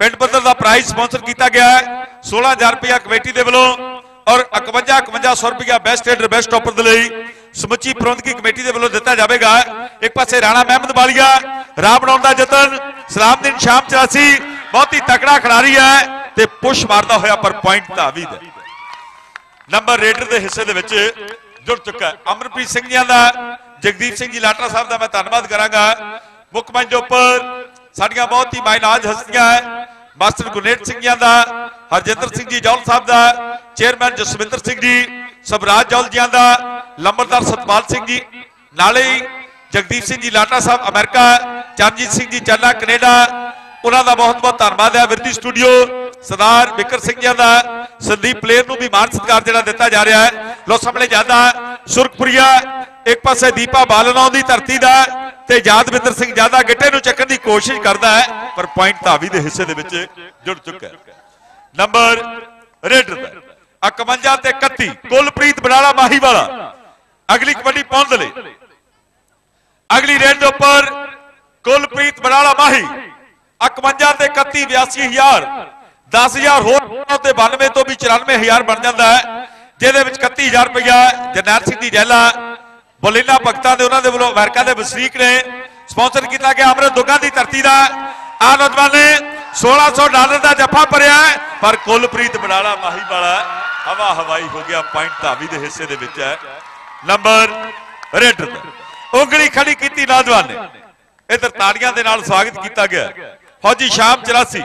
ਪਿੰਡ ਪੱਧਰ ਦਾ ਪ੍ਰਾਈਜ਼ ਸਪਾਂਸਰ ਕੀਤਾ ਗਿਆ ਹੈ। 16000 ਰੁਪਇਆ ਕਮੇਟੀ ਦੇ ਵੱਲੋਂ ਔਰ 51 5100 ਰੁਪਇਆ ਬੈਸਟ ਏਡਰ ਬੈਸਟ ਟੌਪਰ ਦੇ ਲਈ ਸਮੁੱਚੀ ਪ੍ਰਬੰਧਕੀ ਕਮੇਟੀ ਦੇ ਵੱਲੋਂ ਦਿੱਤਾ ਜਾਵੇਗਾ। ਇੱਕ ਪਾਸੇ ਰਾਣਾ ਮਹਿਮਦ ਵਾਲੀਆ, ਰਾਮ ਬਣਾਉਣ ਦਾ ਯਤਨ ਸਲਾਮਦੀਨ ਸ਼ਾਮ 84 ਬਹੁਤ ਹੀ ਤਕੜਾ ਖਿਡਾਰੀ ਹੈ ਤੇ ਪੁਸ਼ ਮਾਰਦਾ ਹੋਇਆ ਪਰ ਪੁਆਇੰਟ ਤਾਵੀਦ ਹੈ ਨੰਬਰ ਰੇਡਰ ਦੇ ਹਿੱਸੇ ਦੇ ਵਿੱਚ ਜੁੜ ਚੁੱਕਾ ਅਮਰਪ੍ਰੀਤ ਸਿੰਘ ਜੀਆਂ ਦਾ, ਜਗਦੀਪ ਸਿੰਘ ਜੀ ਲਾਟਰਾ ਸਾਹਿਬ ਦਾ ਮੈਂ ਧੰਨਵਾਦ ਕਰਾਂਗਾ। ਮੁੱਖ ਮੰਚ ਦੇ ਉੱਪਰ ਸਾਡੀਆਂ ਬਹੁਤ ਹੀ ਮਾਇਨਾਜ ਹਸਤੀਆਂ ਹੈ। ਮਾਸਟਰ ਗੁਰਨੇਟ ਸਿੰਘ ਜੀਆਂ ਦਾ, ਹਰਜਿੰਦਰ ਸਿੰਘ ਜੀ ਜੌਲ ਸਾਹਿਬ ਦਾ, ਚੇਅਰਮੈਨ ਜਸਵਿੰਦਰ ਸਿੰਘ ਜੀ, ਸਵਰਾਜ ਜੌਲ ਜੀਆਂ ਦਾ ਲੰਬਰਦਾਰ ਸਤਪਾਲ ਸਿੰਘ ਜੀ, ਨਾਲੇ ਜਗਦੀਪ ਸਿੰਘ ਜੀ, ਲਾਟਾ ਸਾਹਿਬ, ਅਮਰੀਕਾ, ਚਰਨਜੀਤ ਸਿੰਘ ਜੀ, ਚੱਲਾ, ਕੈਨੇਡਾ, ਉਹਨਾਂ ਦਾ ਬਹੁਤ ਬਹੁਤ ਧੰਨਵਾਦ ਹੈ। ਵਿਰਦੀ ਸਟੂਡੀਓ, ਸਰਦਾਰ ਵਿਕਰ ਸਿੰਘ ਜੀ ਦਾ, ਸੰਦੀਪ ਪਲੇਅਰ ਨੂੰ ਵੀ ਮਾਨ ਸਤਿਕਾਰ ਜਿਹੜਾ ਦਿੱਤਾ ਜਾ ਰਿਹਾ ਹੈ। ਲੋ ਸਾਹਮਣੇ ਜ਼ਿਆਦਾ ਸੁਰਖਪੁਰੀਆ, ਇੱਕ ਪਾਸੇ ਦੀਪਾ ਬਾਲਨੌ ਦੀ ਧਰਤੀ ਦਾ ਤੇ ਯਾਦਵਿੰਦਰ ਸਿੰਘ ਜ਼ਿਆਦਾ ਗਿੱਟੇ ਨੂੰ ਚੱਕਣ ਦੀ ਕੋਸ਼ਿਸ਼ ਕਰਦਾ ਹੈ, ਪਰ ਪੁਆਇੰਟ ਧਾਵੀ ਦੇ ਹਿੱਸੇ ਦੇ ਵਿੱਚ ਜੁੜ ਚੁੱਕਾ ਹੈ। ਨੰਬਰ ਰੇਡਰ ਦਾ 51 ਤੇ 31 ਕੁਲਪ੍ਰੀਤ ਬਨਾਲਾ ਮਾਹੀ ਵਾਲਾ। ਅਗਲੀ ਕਬੱਡੀ ਪਹੁੰਚ ਲਈ। ਅਗਲੀ ਰੇਡ ਦੇ ਉੱਪਰ ਕੁਲਪ੍ਰੀਤ ਬਨਾਲਾ ਮਾਹੀ 51 ਤੇ 31 82000 10000 ਹੋਰ ਤੇ 92 ਤੋਂ ਵੀ 94000 ਬਣ ਜਾਂਦਾ ਹੈ, ਜਿਹਦੇ ਵਿੱਚ 31000 ਰੁਪਇਆ ਜਰਨੈਲ ਸਿੰਘ ਦੀ ਜੈਲਾ ਬੋਲੀਨਾ ਭਗਤਾਂ ਦੇ ਉਹਨਾਂ ਦੇ ਵੱਲੋਂ ਅਮਰੀਕਾ ਦੇ ਵਸਨੀਕ ਨੇ ਸਪਾਂਸਰ ਕੀਤਾ ਗਿਆ, ਅਮਰਤ ਦੁੱਗਾਂ ਦੀ ਧਰਤੀ ਦਾ। ਆ ਨੌਜਵਾਨ ਨੇ 1600 ਡਾਲਰ ਦਾ ਜੱਫਾ ਭਰਿਆ ਪਰ ਕੁਲਪ੍ਰੀਤ ਬਨਾਲਾ ਮਾਹੀ ਵਾਲਾ ਹਵਾ ਹਵਾਈ ਹੋ ਗਿਆ ਪੁਆਇੰਟ ਧਾਵੀ ਦੇ ਹਿੱਸੇ ਦੇ ਵਿੱਚ ਹੈ। ਨੰਬਰ ਰੇਡਰ ਦਾ ਉਂਗਲੀ ਖੜੀ ਕੀਤੀ ਨੌਜਵਾਨ ਨੇ। ਇਧਰ ਤਾੜੀਆਂ ਦੇ ਨਾਲ ਸਵਾਗਤ ਕੀਤਾ ਗਿਆ। ਫੌਜੀ ਸ਼ਾਮ 84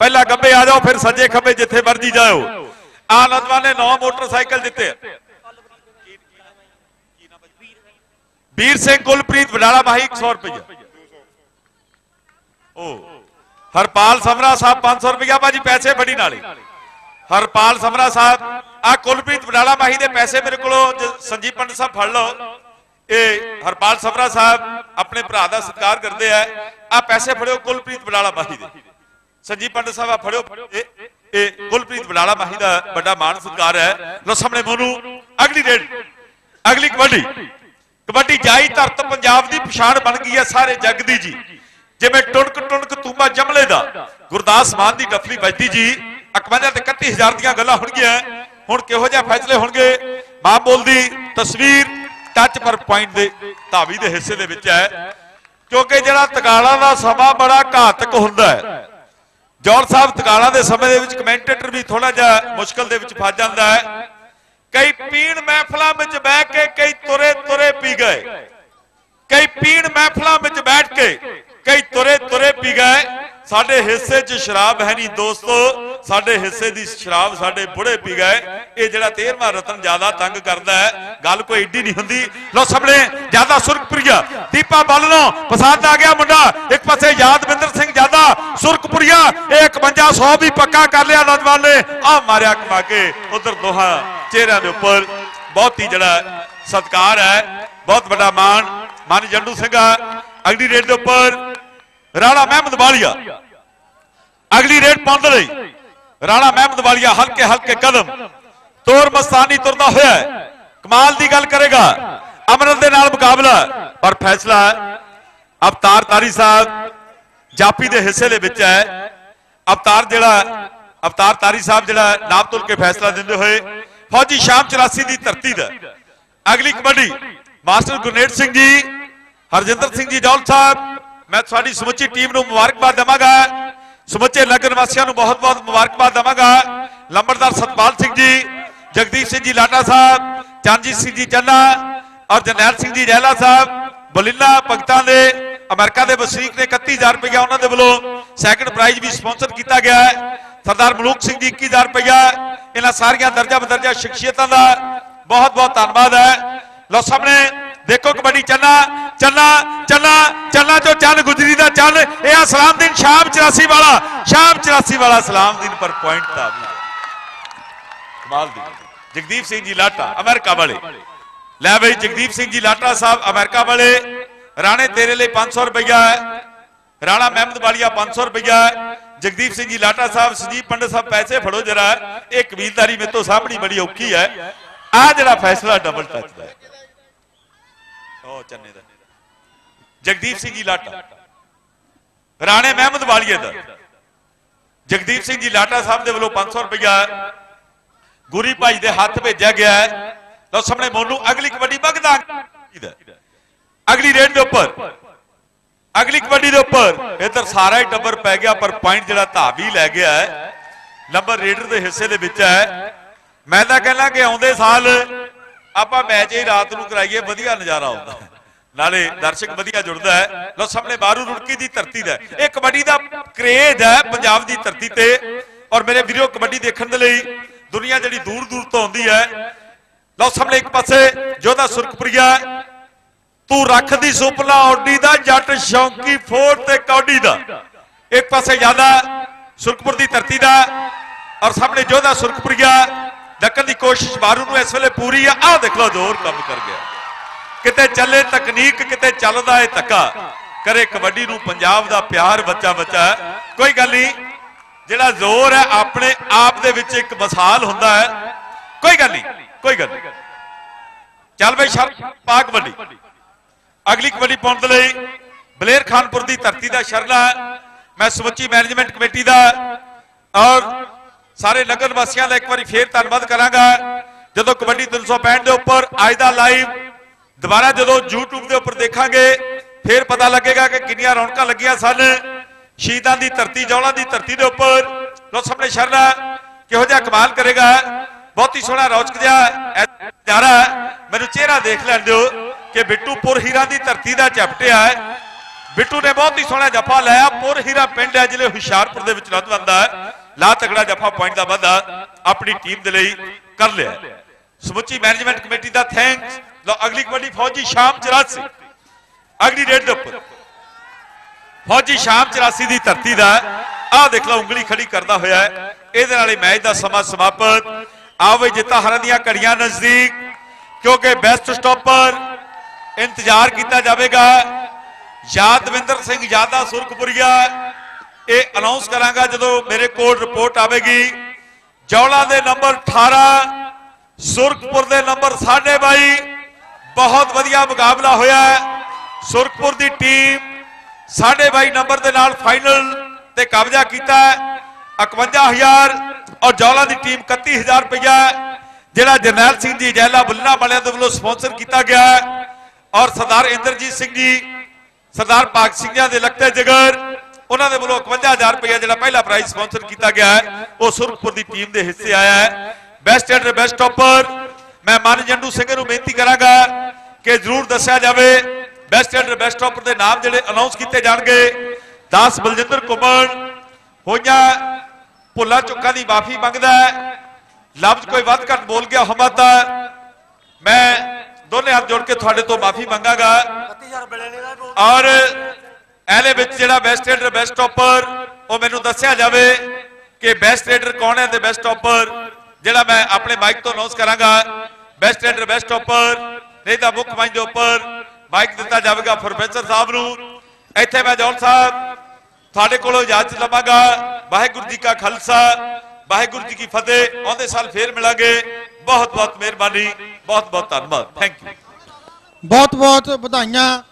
ਪਹਿਲਾਂ ਗੱਬੇ ਆ ਜਾਓ, ਫਿਰ ਸੱਜੇ ਖੱਬੇ ਜਿੱਥੇ ਮਰਜ਼ੀ ਜਾਓ। ਆ ਨੌਜਵਾਨ ਨੇ ਨੌ ਮੋਟਰਸਾਈਕਲ ਦਿੱਤੇ। ਵੀਰ ਸਿੰਘ ਕੁਲਪ੍ਰੀਤ ਵਡਾਲਾ ਮਾਹੀ 100 ਰੁਪਏ ਓ, ਹਰਪਾਲ ਸਮਰਾ ਸਾਹਿਬ 500 ਰੁਪਇਆ ਬਾਜੀ ਪੈਸੇ ਫੜੀ ਨਾਲੇ। ਹਰਪਾਲ ਸਮਰਾ ਸਾਹਿਬ ਆ ਕੁਲਪ੍ਰੀਤ ਵਡਾਲਾ ਮਾਹੀ ਦੇ ਪੈਸੇ ਮੇਰੇ ਕੋਲੋਂ ਸੰਜੀਵ ਪੰਡਤ ਸਾਹਿਬ ਫੜ ਲਓ। ਇਹ ਹਰਪਾਲ ਸਮਰਾ ਸਾਹਿਬ ਆਪਣੇ ਭਰਾ ਦਾ ਸਤਿਕਾਰ ਕਰਦੇ ਆ। ਆ ਪੈਸੇ ਫੜਿਓ ਕੁਲਪ੍ਰੀਤ ਵਡਾਲਾ ਮਾਹੀ ਦੇ। ਸੰਜੀਵ ਪੰਡਤ ਸਾਹਿਬ ਆ ਫੜਿਓ। ਇਹ ਇਹ ਕੁਲਪ੍ਰੀਤ ਵਡਾਲਾ ਮਾਹੀ ਦਾ ਵੱਡਾ ਮਾਣ ਸਤਿਕਾਰ ਹੈ। ਲੋ ਸਾਹਮਣੇ ਮੋਨੂ, ਅਗਲੀ ਰੇਡ, ਅਗਲੀ ਕਬੱਡੀ। ਕਬੱਡੀ ਜਾਈ ਧਰਤ ਪੰਜਾਬ ਦੀ ਪਛਾਣ ਬਣ ਗਈ ਹੈ ਸਾਰੇ ਜੱਗ ਦੀ ਜੀ। ਜਿਵੇਂ ਟੁਣਕ ਟੁਣਕ ਤੂੰਬਾ ਜਮਲੇ ਦਾ। ਗੁਰਦਾਸ ਮਾਨ ਦੀ ਡਫਲੀ ਵੱਜਦੀ ਜੀ। 51 ਤੇ 31000 ਦੀਆਂ ਗੱਲਾਂ ਹੋਣਗੀਆਂ। ਹੁਣ ਕਿਹੋ ਜਿਹਾ ਫੈਸਲੇ ਹੋਣਗੇ? ਮਾਂ ਬੋਲਦੀ ਤਸਵੀਰ ਟੱਚ ਪਰ ਪੁਆਇੰਟ ਦੇ ਧਾਵੀ ਦੇ ਹਿੱਸੇ ਦੇ ਵਿੱਚ ਹੈ। ਕਿਉਂਕਿ ਜਿਹੜਾ ਤਗਾਲਾਂ ਦਾ ਸਮਾਂ ਬੜਾ ਘਾਤਕ ਹੁੰਦਾ ਹੈ। ਜੌਲ ਸਾਹਿਬ ਤਗਾਲਾ ਦੇ ਸਮੇਂ ਦੇ ਵਿੱਚ ਕਮੈਂਟੇਟਰ ਵੀ ਥੋੜਾ ਜਿਹਾ ਮੁਸ਼ਕਲ ਦੇ ਵਿੱਚ ਫਸ ਜਾਂਦਾ ਹੈ। ਕਈ ਪੀਣ ਮਹਿਫਲਾਂ ਵਿੱਚ ਬਹਿ ਕੇ ਕਈ ਤੁਰੇ ਤੁਰੇ ਪੀ ਗਏ। ਕਈ ਪੀਣ ਮਹਿਫਲਾਂ ਵਿੱਚ ਬੈਠ ਕੇ ਕਈ ਤੁਰੇ ਤੁਰੇ ਪੀ ਗਏ। ਸਾਡੇ ਹਿੱਸੇ 'ਚ ਸ਼ਰਾਬ ਹੈ ਨਹੀਂ ਦੋਸਤੋ, ਸਾਡੇ ਹਿੱਸੇ ਦੀ ਸ਼ਰਾਬ ਸਾਡੇ ਬੁੜੇ ਪੀ ਗਏ। ਇਹ ਜਿਹੜਾ 13ਵਾਂ ਰਤਨ ਜ਼ਿਆਦਾ ਤੰਗ ਕਰਦਾ ਹੈ, ਗੱਲ ਕੋਈ ਏਡੀ ਨਹੀਂ ਹੁੰਦੀ। ਲੋ ਸਾਹਮਣੇ, ਜ਼ਿਆਦਾ ਸੁਰਖਪੁਰੀਆ, ਦੀਪਾ ਬਾਲਨੋ ਪਸੰਦ ਆ ਗਿਆ ਮੁੰਡਾ। ਇੱਕ ਪਾਸੇ ਯਾਦਵਿੰਦਰ ਸਿੰਘ ਜ਼ਿਆਦਾ ਸੁਰਖਪੁਰੀਆ, ਇਹ 5100 ਵੀ ਪੱਕਾ ਕਰ ਲਿਆ ਨੌਜਵਾਨ ਨੇ। ਆ ਮਾਰਿਆ ਕਮਾ ਕੇ ਉਧਰ ਦੋਹਾਂ ਚਿਹਰਿਆਂ ਦੇ ਉੱਪਰ। ਬਹੁਤ ਹੀ ਜਿਹੜਾ ਸਤਕਾਰ ਹੈ, ਬਹੁਤ ਵੱਡਾ ਮਾਣ। ਮਨ ਜੰਡੂ ਸਿੰਘ ਅਗਲੀ ਰੇਡ ਦੇ ਉੱਪਰ। ਰਾਣਾ ਮਹਿਮਦ ਵਾਲੀਆ। ਅਗਲੀ ਰੇਡ ਪਹੁੰਚ ਲਈ ਰਾਣਾ ਮਹਿਮਦ ਵਾਲੀਆ ਹਲਕੇ ਹਲਕੇ ਕਦਮ। ਤੋਰ ਮਸਤਾਨੀ ਤੁਰਦਾ ਹੋਇਆ ਕਮਾਲ ਦੀ ਗੱਲ ਕਰੇਗਾ। ਅਮਰਤ ਦੇ ਨਾਲ ਮੁਕਾਬਲਾ। ਪਰ ਫੈਸਲਾ ਅਵਤਾਰ ਤਾਰੀ ਸਾਹਿਬ ਜਾਪੀ ਦੇ ਹਿੱਸੇ ਦੇ ਵਿੱਚ ਹੈ। ਅਵਤਾਰ ਜਿਹੜਾ ਅਵਤਾਰ ਤਾਰੀ ਸਾਹਿਬ ਜਿਹੜਾ ਨਾਮ ਤੁਲ ਕੇ ਫੈਸਲਾ ਦਿੰਦੇ ਹੋਏ ਫੌਜੀ ਸ਼ਾਮ 84 ਦੀ ਧਰਤੀ ਦਾ। ਅਗਲੀ ਕਬੱਡੀ। ਮਾਸਟਰ ਗੁਰਨੇਟ ਸਿੰਘ ਜੀ, ਹਰਜਿੰਦਰ ਸਿੰਘ ਜੀ ਜੌਲ ਸਾਹਿਬ ਮੈਂ ਤੁਹਾਡੀ ਸਮੁੱਚੀ ਟੀਮ ਨੂੰ ਮੁਬਾਰਕਬਾਦ ਦੇਵਾਂਗਾ। ਸਮੁੱਚੇ ਨਗਰ ਵਾਸੀਆਂ ਨੂੰ ਬਹੁਤ-ਬਹੁਤ ਮੁਬਾਰਕਬਾਦ ਦੇਵਾਂਗਾ। ਲੰਬੜਦਾਰ ਸਤਪਾਲ ਸਿੰਘ ਜੀ, ਜਗਦੀਪ ਸਿੰਘ ਜੀ ਲਾਟਾ ਸਾਹਿਬ ਚਰਨਜੀਤ ਸਿੰਘ ਜੀ ਚੰਨਾ ਔਰ ਜਰਨੈਲ ਸਿੰਘ ਜੀ ਰਹਿਲਾ ਸਾਹਿਬ, ਬਲਿੰਨਾ ਭਗਤਾਂ ਦੇ, ਅਮਰੀਕਾ ਦੇ ਵਸਨੀਕ ਨੇ 31000 ਰੁਪਇਆ ਉਹਨਾਂ ਦੇ ਵੱਲੋਂ ਸੈਕੰਡ ਪ੍ਰਾਈਜ਼ ਵੀ ਸਪਾਂਸਰ ਕੀਤਾ ਗਿਆ ਹੈ। ਸਰਦਾਰ ਮਲੂਕ ਸਿੰਘ ਜੀ 21000 ਰੁਪਇਆ ਇਹਨਾਂ ਸਾਰੀਆਂ ਦਰਜਾ ਬਦਰਜਾ ਸ਼ਖਸੀਅਤਾਂ ਦਾ ਬਹੁਤ ਬਹੁਤ ਧੰਨਵਾਦ ਹੈ। ਲੋ ਸਾਹਮਣੇ ਦੇਖੋ ਕਬੱਡੀ ਚੰਨਾ ਚੰਨਾ ਚੰਨਾ ਚੰਨਾ ਚੋਂ ਚੰਨ ਗੁਜਰੀ ਦਾ ਚੰਨ, ਇਹ ਆ ਸਲਾਮਦੀਨ ਸ਼ਾਮ 84 ਵਾਲਾ, ਸ਼ਾਮ 84 ਵਾਲਾ ਸਲਾਮਦੀਨ ਪਰ ਪੁਆਇੰਟ ਤਾਂ ਕਮਾਲ ਦੀ ਜਗਦੀਪ ਸਿੰਘ ਜੀ ਲਾਟਾ, ਅਮਰੀਕਾ ਵਾਲੇ। ਲੈ ਬਈ ਜਗਦੀਪ ਸਿੰਘ ਜੀ ਲਾਟਾ ਸਾਹਿਬ, ਅਮਰੀਕਾ ਵਾਲੇ। ਰਾਣੇ ਤੇਰੇ ਲਈ 500 ਰੁਪਇਆ ਹੈ। ਰਾਣਾ ਮਹਿਮਦ ਵਾਲੀਆ 500 ਰੁਪਇਆ ਹੈ। ਜਗਦੀਪ ਸਿੰਘ ਜੀ ਲਾਟਾ ਸਾਹਿਬ, ਸੰਜੀਵ ਪੰਡਤ ਸਾਹਿਬ, ਪੈਸੇ ਫੜੋ ਜਰਾ। ਇਹ ਕਬੀਲਦਾਰੀ ਮੇਰੇ ਤੋਂ ਸਾਹਮਣੀ ਬੜੀ ਔਖੀ ਹੈ। ਆ ਜਿਹੜਾ ਫੈਸਲਾ ਡਬਲ ਟੱਚ ਦਾ ਹੈ। ਉਹ ਚੰਨੇ ਦਾ। ਜਗਦੀਪ ਸਿੰਘ ਜੀ ਲਾਟਾ। ਰਾਣੇ ਮਹਿਮਦ ਵਾਲੀਏ ਦਾ। ਜਗਦੀਪ ਸਿੰਘ ਜੀ ਲਾਟਾ ਸਾਹਿਬ ਦੇ ਵੱਲੋਂ 500 ਰੁਪਇਆ ਗੁਰੀ ਭਾਈ ਦੇ ਹੱਥ ਭੇਜਿਆ ਗਿਆ ਹੈ। ਲਓ ਸਾਹਮਣੇ ਮੋਨੂ, ਅਗਲੀ ਕਬੱਡੀ ਬਗਦਾ ਅਗਲੀ ਰੇਡ ਦੇ ਉੱਪਰ। ਅਗਲੀ ਕਬੱਡੀ ਦੇ ਉੱਪਰ। ਇਧਰ ਸਾਰਾ ਹੀ ਟੱਬਰ ਪੈ ਗਿਆ, ਪਰ ਪੁਆਇੰਟ ਜਿਹੜਾ ਧਾਵੀ ਲੈ ਗਿਆ ਹੈ। ਨੰਬਰ ਰੇਡਰ ਦੇ ਹਿੱਸੇ ਦੇ ਵਿੱਚ ਹੈ। ਮੈਂ ਤਾਂ ਕਹਿੰਦਾ ਕਿ ਆਉਂਦੇ ਸਾਲ ਆਪਾਂ ਮੈਚ ਹੀ ਰਾਤ ਨੂੰ ਕਰਾਈਏ, ਵਧੀਆ ਨਜ਼ਾਰਾ ਆਉਂਦਾ। ਨਾਲੇ ਦਰਸ਼ਕ ਵਧੀਆ ਜੁੜਦਾ ਹੈ। ਲੋ ਸਾਹਮਣੇ ਬਾਰੂ ਰੁੜਕੀ ਦੀ ਧਰਤੀ ਦਾ ਇਹ ਕਬੱਡੀ ਦਾ ਕਰੇਜ ਹੈ ਪੰਜਾਬ ਦੀ ਧਰਤੀ ਤੇ। ਔਰ ਮੇਰੇ ਵੀਰੋ, ਕਬੱਡੀ ਦੇਖਣ ਦੇ ਲਈ ਦੁਨੀਆ ਜਿਹੜੀ ਦੂਰ ਦੂਰ ਤੋਂ ਆਉਂਦੀ ਹੈ। ਲਓ, ਸਾਹਮਣੇ ਇੱਕ ਪਾਸੇ ਜੋਧਾ ਸੁਰਖਪੁਰੀਆ ਤੂੰ ਰੱਖਦੀ ਸੁਪਨਾ ਔਡੀ ਦਾ, ਜੱਟ ਸ਼ੌਂਕੀ ਫੋਰ ਤੇ ਕੌਡੀ ਦਾ। ਇੱਕ ਪਾਸੇ ਜ਼ਿਆਦਾ ਸੁਰਖਪੁਰ ਦੀ ਧਰਤੀ ਦਾ ਔਰ ਸਾਹਮਣੇ ਜੋਧਾ ਸੁਰਖਪੁਰੀਆ ਡੱਕਣ ਦੀ ਕੋਸ਼ਿਸ਼ ਬਾਰੂ ਨੂੰ ਇਸ ਵੇਲੇ ਪੂਰੀ ਆ। ਆਹ ਦੇਖ ਲਓ, ਜ਼ੋਰ ਕੰਮ ਕਰ ਗਿਆ। ਕਿਤੇ ਚੱਲੇ ਤਕਨੀਕ, ਕਿਤੇ ਚੱਲਦਾ ਏ ਧੱਕਾ। ਕਰੇ ਕਬੱਡੀ ਨੂੰ ਪੰਜਾਬ ਦਾ ਪਿਆਰ ਬੱਚਾ ਬੱਚਾ ਕੋਈ ਗੱਲ ਨਹੀਂ, ਜਿਹੜਾ ਜ਼ੋਰ ਹੈ, ਆਪਣੇ ਆਪ ਦੇ ਵਿੱਚ ਇੱਕ ਮਿਸਾਲ ਹੁੰਦਾ ਹੈ। ਕੋਈ ਗੱਲ ਨਹੀਂ, ਕੋਈ ਗੱਲ ਨਹੀਂ। ਚੱਲ ਬਈ ਸ਼ਰਮ, ਪਾਕ ਕਬੱਡੀ। ਅਗਲੀ ਕਬੱਡੀ ਪਾਉਣ ਦੇ ਲਈ ਬਲੇਰ ਖਾਨਪੁਰ ਦੀ ਧਰਤੀ ਦਾ ਸ਼ਰਨਾ ਮੈਂ ਸਮੁੱਚੀ ਮੈਨੇਜਮੈਂਟ ਕਮੇਟੀ ਦਾ ਔਰ ਸਾਰੇ ਨਗਰ ਵਾਸੀਆਂ ਦਾ ਇੱਕ ਵਾਰੀ ਫੇਰ ਧੰਨਵਾਦ ਕਰਾਂਗਾ। ਜਦੋਂ ਕਬੱਡੀ 365 ਦੇ ਉੱਪਰ ਅੱਜ ਦਾ ਲਾਈਵ ਦੁਬਾਰਾ ਜਦੋਂ YouTube ਦੇ ਉੱਪਰ ਦੇਖਾਂਗੇ, ਫੇਰ ਪਤਾ ਲੱਗੇਗਾ ਕਿ ਕਿੰਨੀਆਂ ਰੌਣਕਾਂ ਲੱਗੀਆਂ ਸਨ। ਸ਼ਹੀਦਾਂ ਦੀ ਧਰਤੀ, ਜੌਲਾਂ ਦੀ ਧਰਤੀ ਦੇ ਉੱਪਰ। ਲੋ ਸਾਹਮਣੇ ਸ਼ਰਨਾ ਕਿਹੋ ਜਿਹਾ ਕਮਾਲ ਕਰੇਗਾ। ਬਹੁਤ ਹੀ ਸੋਹਣਾ ਰੌਚਕ ਜਿਹਾ ਨਜ਼ਾਰਾ। ਮੈਨੂੰ ਚਿਹਰਾ ਦੇਖ ਲੈਣ ਦਿਓ ਕਿ ਬਿੱਟੂ ਪੁਰ ਹੀਰਾ ਦੀ ਧਰਤੀ ਦਾ ਚਪਟਿਆ ਹੈ ਬਿੱਟੂ ਨੇ ਬਹੁਤ ਹੀ ਸੋਹਣਾ ਜਫਾ ਲਾਇਆ। ਪੁਰ ਹੀਰਾ ਪਿੰਡ ਹੈ, ਜ਼ਿਲ੍ਹੇ ਹੁਸ਼ਿਆਰਪੁਰ ਦੇ ਵਿੱਚ ਨਦਵੰਦਾ ਹੈ। ਲਾ ਤਗੜਾ ਜਫਾ ਪੁਆਇੰਟ ਦਾ ਵਾਧਾ ਆਪਣੀ ਟੀਮ ਦੇ ਲਈ ਕਰ ਲਿਆ ਸਮੁੱਚੀ ਮੈਨੇਜਮੈਂਟ ਕਮੇਟੀ ਦਾ ਥੈਂਕਸ ਲਓ, ਅਗਲੀ ਕਬੱਡੀ ਫੌਜੀ ਸ਼ਾਮ 84 ਅਗਲੀ ਰੇਡ ਦੇ ਉੱਪਰ। ਫੌਜੀ ਸ਼ਾਮ 84 ਦੀ ਧਰਤੀ ਦਾ ਆਹ ਦੇਖ ਲਓ, ਉਂਗਲੀ ਖੜੀ ਕਰਦਾ ਹੋਇਆ ਇਹਦੇ ਨਾਲ ਹੀ ਮੈਚ ਦਾ ਸਮਾਂ ਸਮਾਪਤ। ਆਵੇ ਜਿੱਤਾ ਹਰਾਂ ਦੀਆਂ ਘੜੀਆਂ ਨਜ਼ਦੀਕ। ਕਿਉਂਕਿ ਬੈਸਟ ਸਟਾਪਰ ਇੰਤਜ਼ਾਰ ਕੀਤਾ ਜਾਵੇਗਾ। ਯਾਦਵਿੰਦਰ ਸਿੰਘ ਯਾਦਾ ਸੁਰਖਪੁਰੀਆ। ਇਹ ਅਨਾਉਂਸ ਕਰਾਂਗਾ ਜਦੋਂ ਮੇਰੇ ਕੋਲ ਰਿਪੋਰਟ ਆਵੇਗੀ। ਜੌਲਾ ਦੇ ਨੰਬਰ 18 ਸੁਰਖਪੁਰ ਦੇ ਨੰਬਰ 22 ਬਹੁਤ ਵਧੀਆ ਮੁਕਾਬਲਾ ਹੋਇਆ। ਸੁਰਖਪੁਰ ਦੀ ਟੀਮ 22 ਨੰਬਰ ਦੇ ਨਾਲ ਫਾਈਨਲ ਤੇ ਕਬਜ਼ਾ ਕੀਤਾ। ਹੈ 51000 ਔਰ ਜੌਲਾ ਦੀ ਟੀਮ 31000 ਰੁਪਇਆ ਜਿਹੜਾ ਜਰਨੈਲ ਸਿੰਘ ਜੀ ਜੈਲਾ ਬੁੱਲਣਾ ਵਾਲਿਆਂ ਦੇ ਵੱਲੋਂ ਸਪਾਂਸਰ ਕੀਤਾ ਗਿਆ। ਔਰ ਸਰਦਾਰ ਇੰਦਰਜੀਤ ਸਿੰਘ ਜੀ ਸਰਦਾਰ ਭਾਗ ਸਿੰਘਾਂ ਦੇ ਲਖਤੇ ਜਗਰ ਉਹਨਾਂ ਦੇ ਵੱਲੋਂ 51000 ਰੁਪਇਆ ਜਿਹੜਾ ਪਹਿਲਾ ਪ੍ਰਾਈਜ਼ ਸਪਾਂਸਰ ਕੀਤਾ ਗਿਆ ਹੈ ਉਹ ਸੁਰਖਪੁਰ ਦੀ ਟੀਮ ਦੇ ਹਿੱਸੇ ਆਇਆ ਹੈ ਬੈਸਟ ਐਂਡ ਬੈਸਟ ਟੌਪਰ ਮੈਂ ਮਨ ਜੰਡੂ ਸਿੰਘ ਨੂੰ ਬੇਨਤੀ ਕਰਾਂਗਾ ਕਿ ਜ਼ਰੂਰ ਦੱਸਿਆ ਜਾਵੇ ਬੈਸਟ ਐਂਡ ਬੈਸਟ ਟੌਪਰ ਦੇ ਨਾਮ ਜਿਹੜੇ ਅਨਾਉਂਸ ਕੀਤੇ ਜਾਣਗੇ 10 ਬਲਜਿੰਦਰ ਕੁਮਰ ਹੋਈਆਂ ਭੁੱਲਾ ਚੁੱਕਾਂ ਦੀ ਮਾਫੀ ਮੰਗਦਾ ਹੈ ਲਫ਼ਜ਼ ਕੋਈ ਵੱਧ ਘੱਟ ਬੋਲ ਗਿਆ ਹਮਤਾ ਮੈਂ ਦੋਨੇ ਹੱਥ ਜੋੜ ਕੇ ਤੁਹਾਡੇ ਤੋਂ ਮਾਫੀ ਮੰਗਾਗਾ। 30000 ਬਲੇ ਨੇ ਦਾ ਔਰ ਇਹਦੇ ਵਿੱਚ ਜਿਹੜਾ ਬੈਸਟ ਰੇਡਰ ਬੈਸਟ ਟੌਪਰ ਉਹ ਮੈਨੂੰ ਦੱਸਿਆ ਜਾਵੇ ਕਿ ਬੈਸਟ ਰੇਡਰ ਕੌਣ ਹੈ ਤੇ ਬੈਸਟ ਟੌਪਰ ਜਿਹੜਾ ਮੈਂ ਆਪਣੇ ਮਾਈਕ ਤੋਂ ਅਨਾਉਂਸ ਕਰਾਂਗਾ। ਬੈਸਟ ਰੇਡਰ ਬੈਸਟ ਟੌਪਰ ਨਹੀਂ ਤਾਂ ਮੁੱਖ ਮੰਚ ਦੇ ਉੱਪਰ ਮਾਈਕ ਦਿੱਤਾ ਜਾਵੇਗਾ ਪ੍ਰੋਫੈਸਰ ਸਾਹਿਬ ਨੂੰ। ਇੱਥੇ ਮੈਂ ਜੌਲ ਸਾਹਿਬ ਤੁਹਾਡੇ ਕੋਲੋਂ ਇਜਾਜ਼ਤ ਲਵਾਂਗਾ। ਵਾਹਿਗੁਰੂ ਜੀ ਕਾ ਖਾਲਸਾ ਵਾਹਿਗੁਰੂ ਜੀ ਕੀ ਫਤਿਹ। ਆਉਂਦੇ ਸਾਲ ਫੇਰ ਮਿਲਾਂਗੇ। ਬਹੁਤ ਬਹੁਤ ਮਿਹਰਬਾਨੀ ਬਹੁਤ ਬਹੁਤ ਧੰਨਵਾਦ। ਥੈਂਕ ਯੂ ਬਹੁਤ ਬਹੁਤ ਵਧਾਈਆਂ।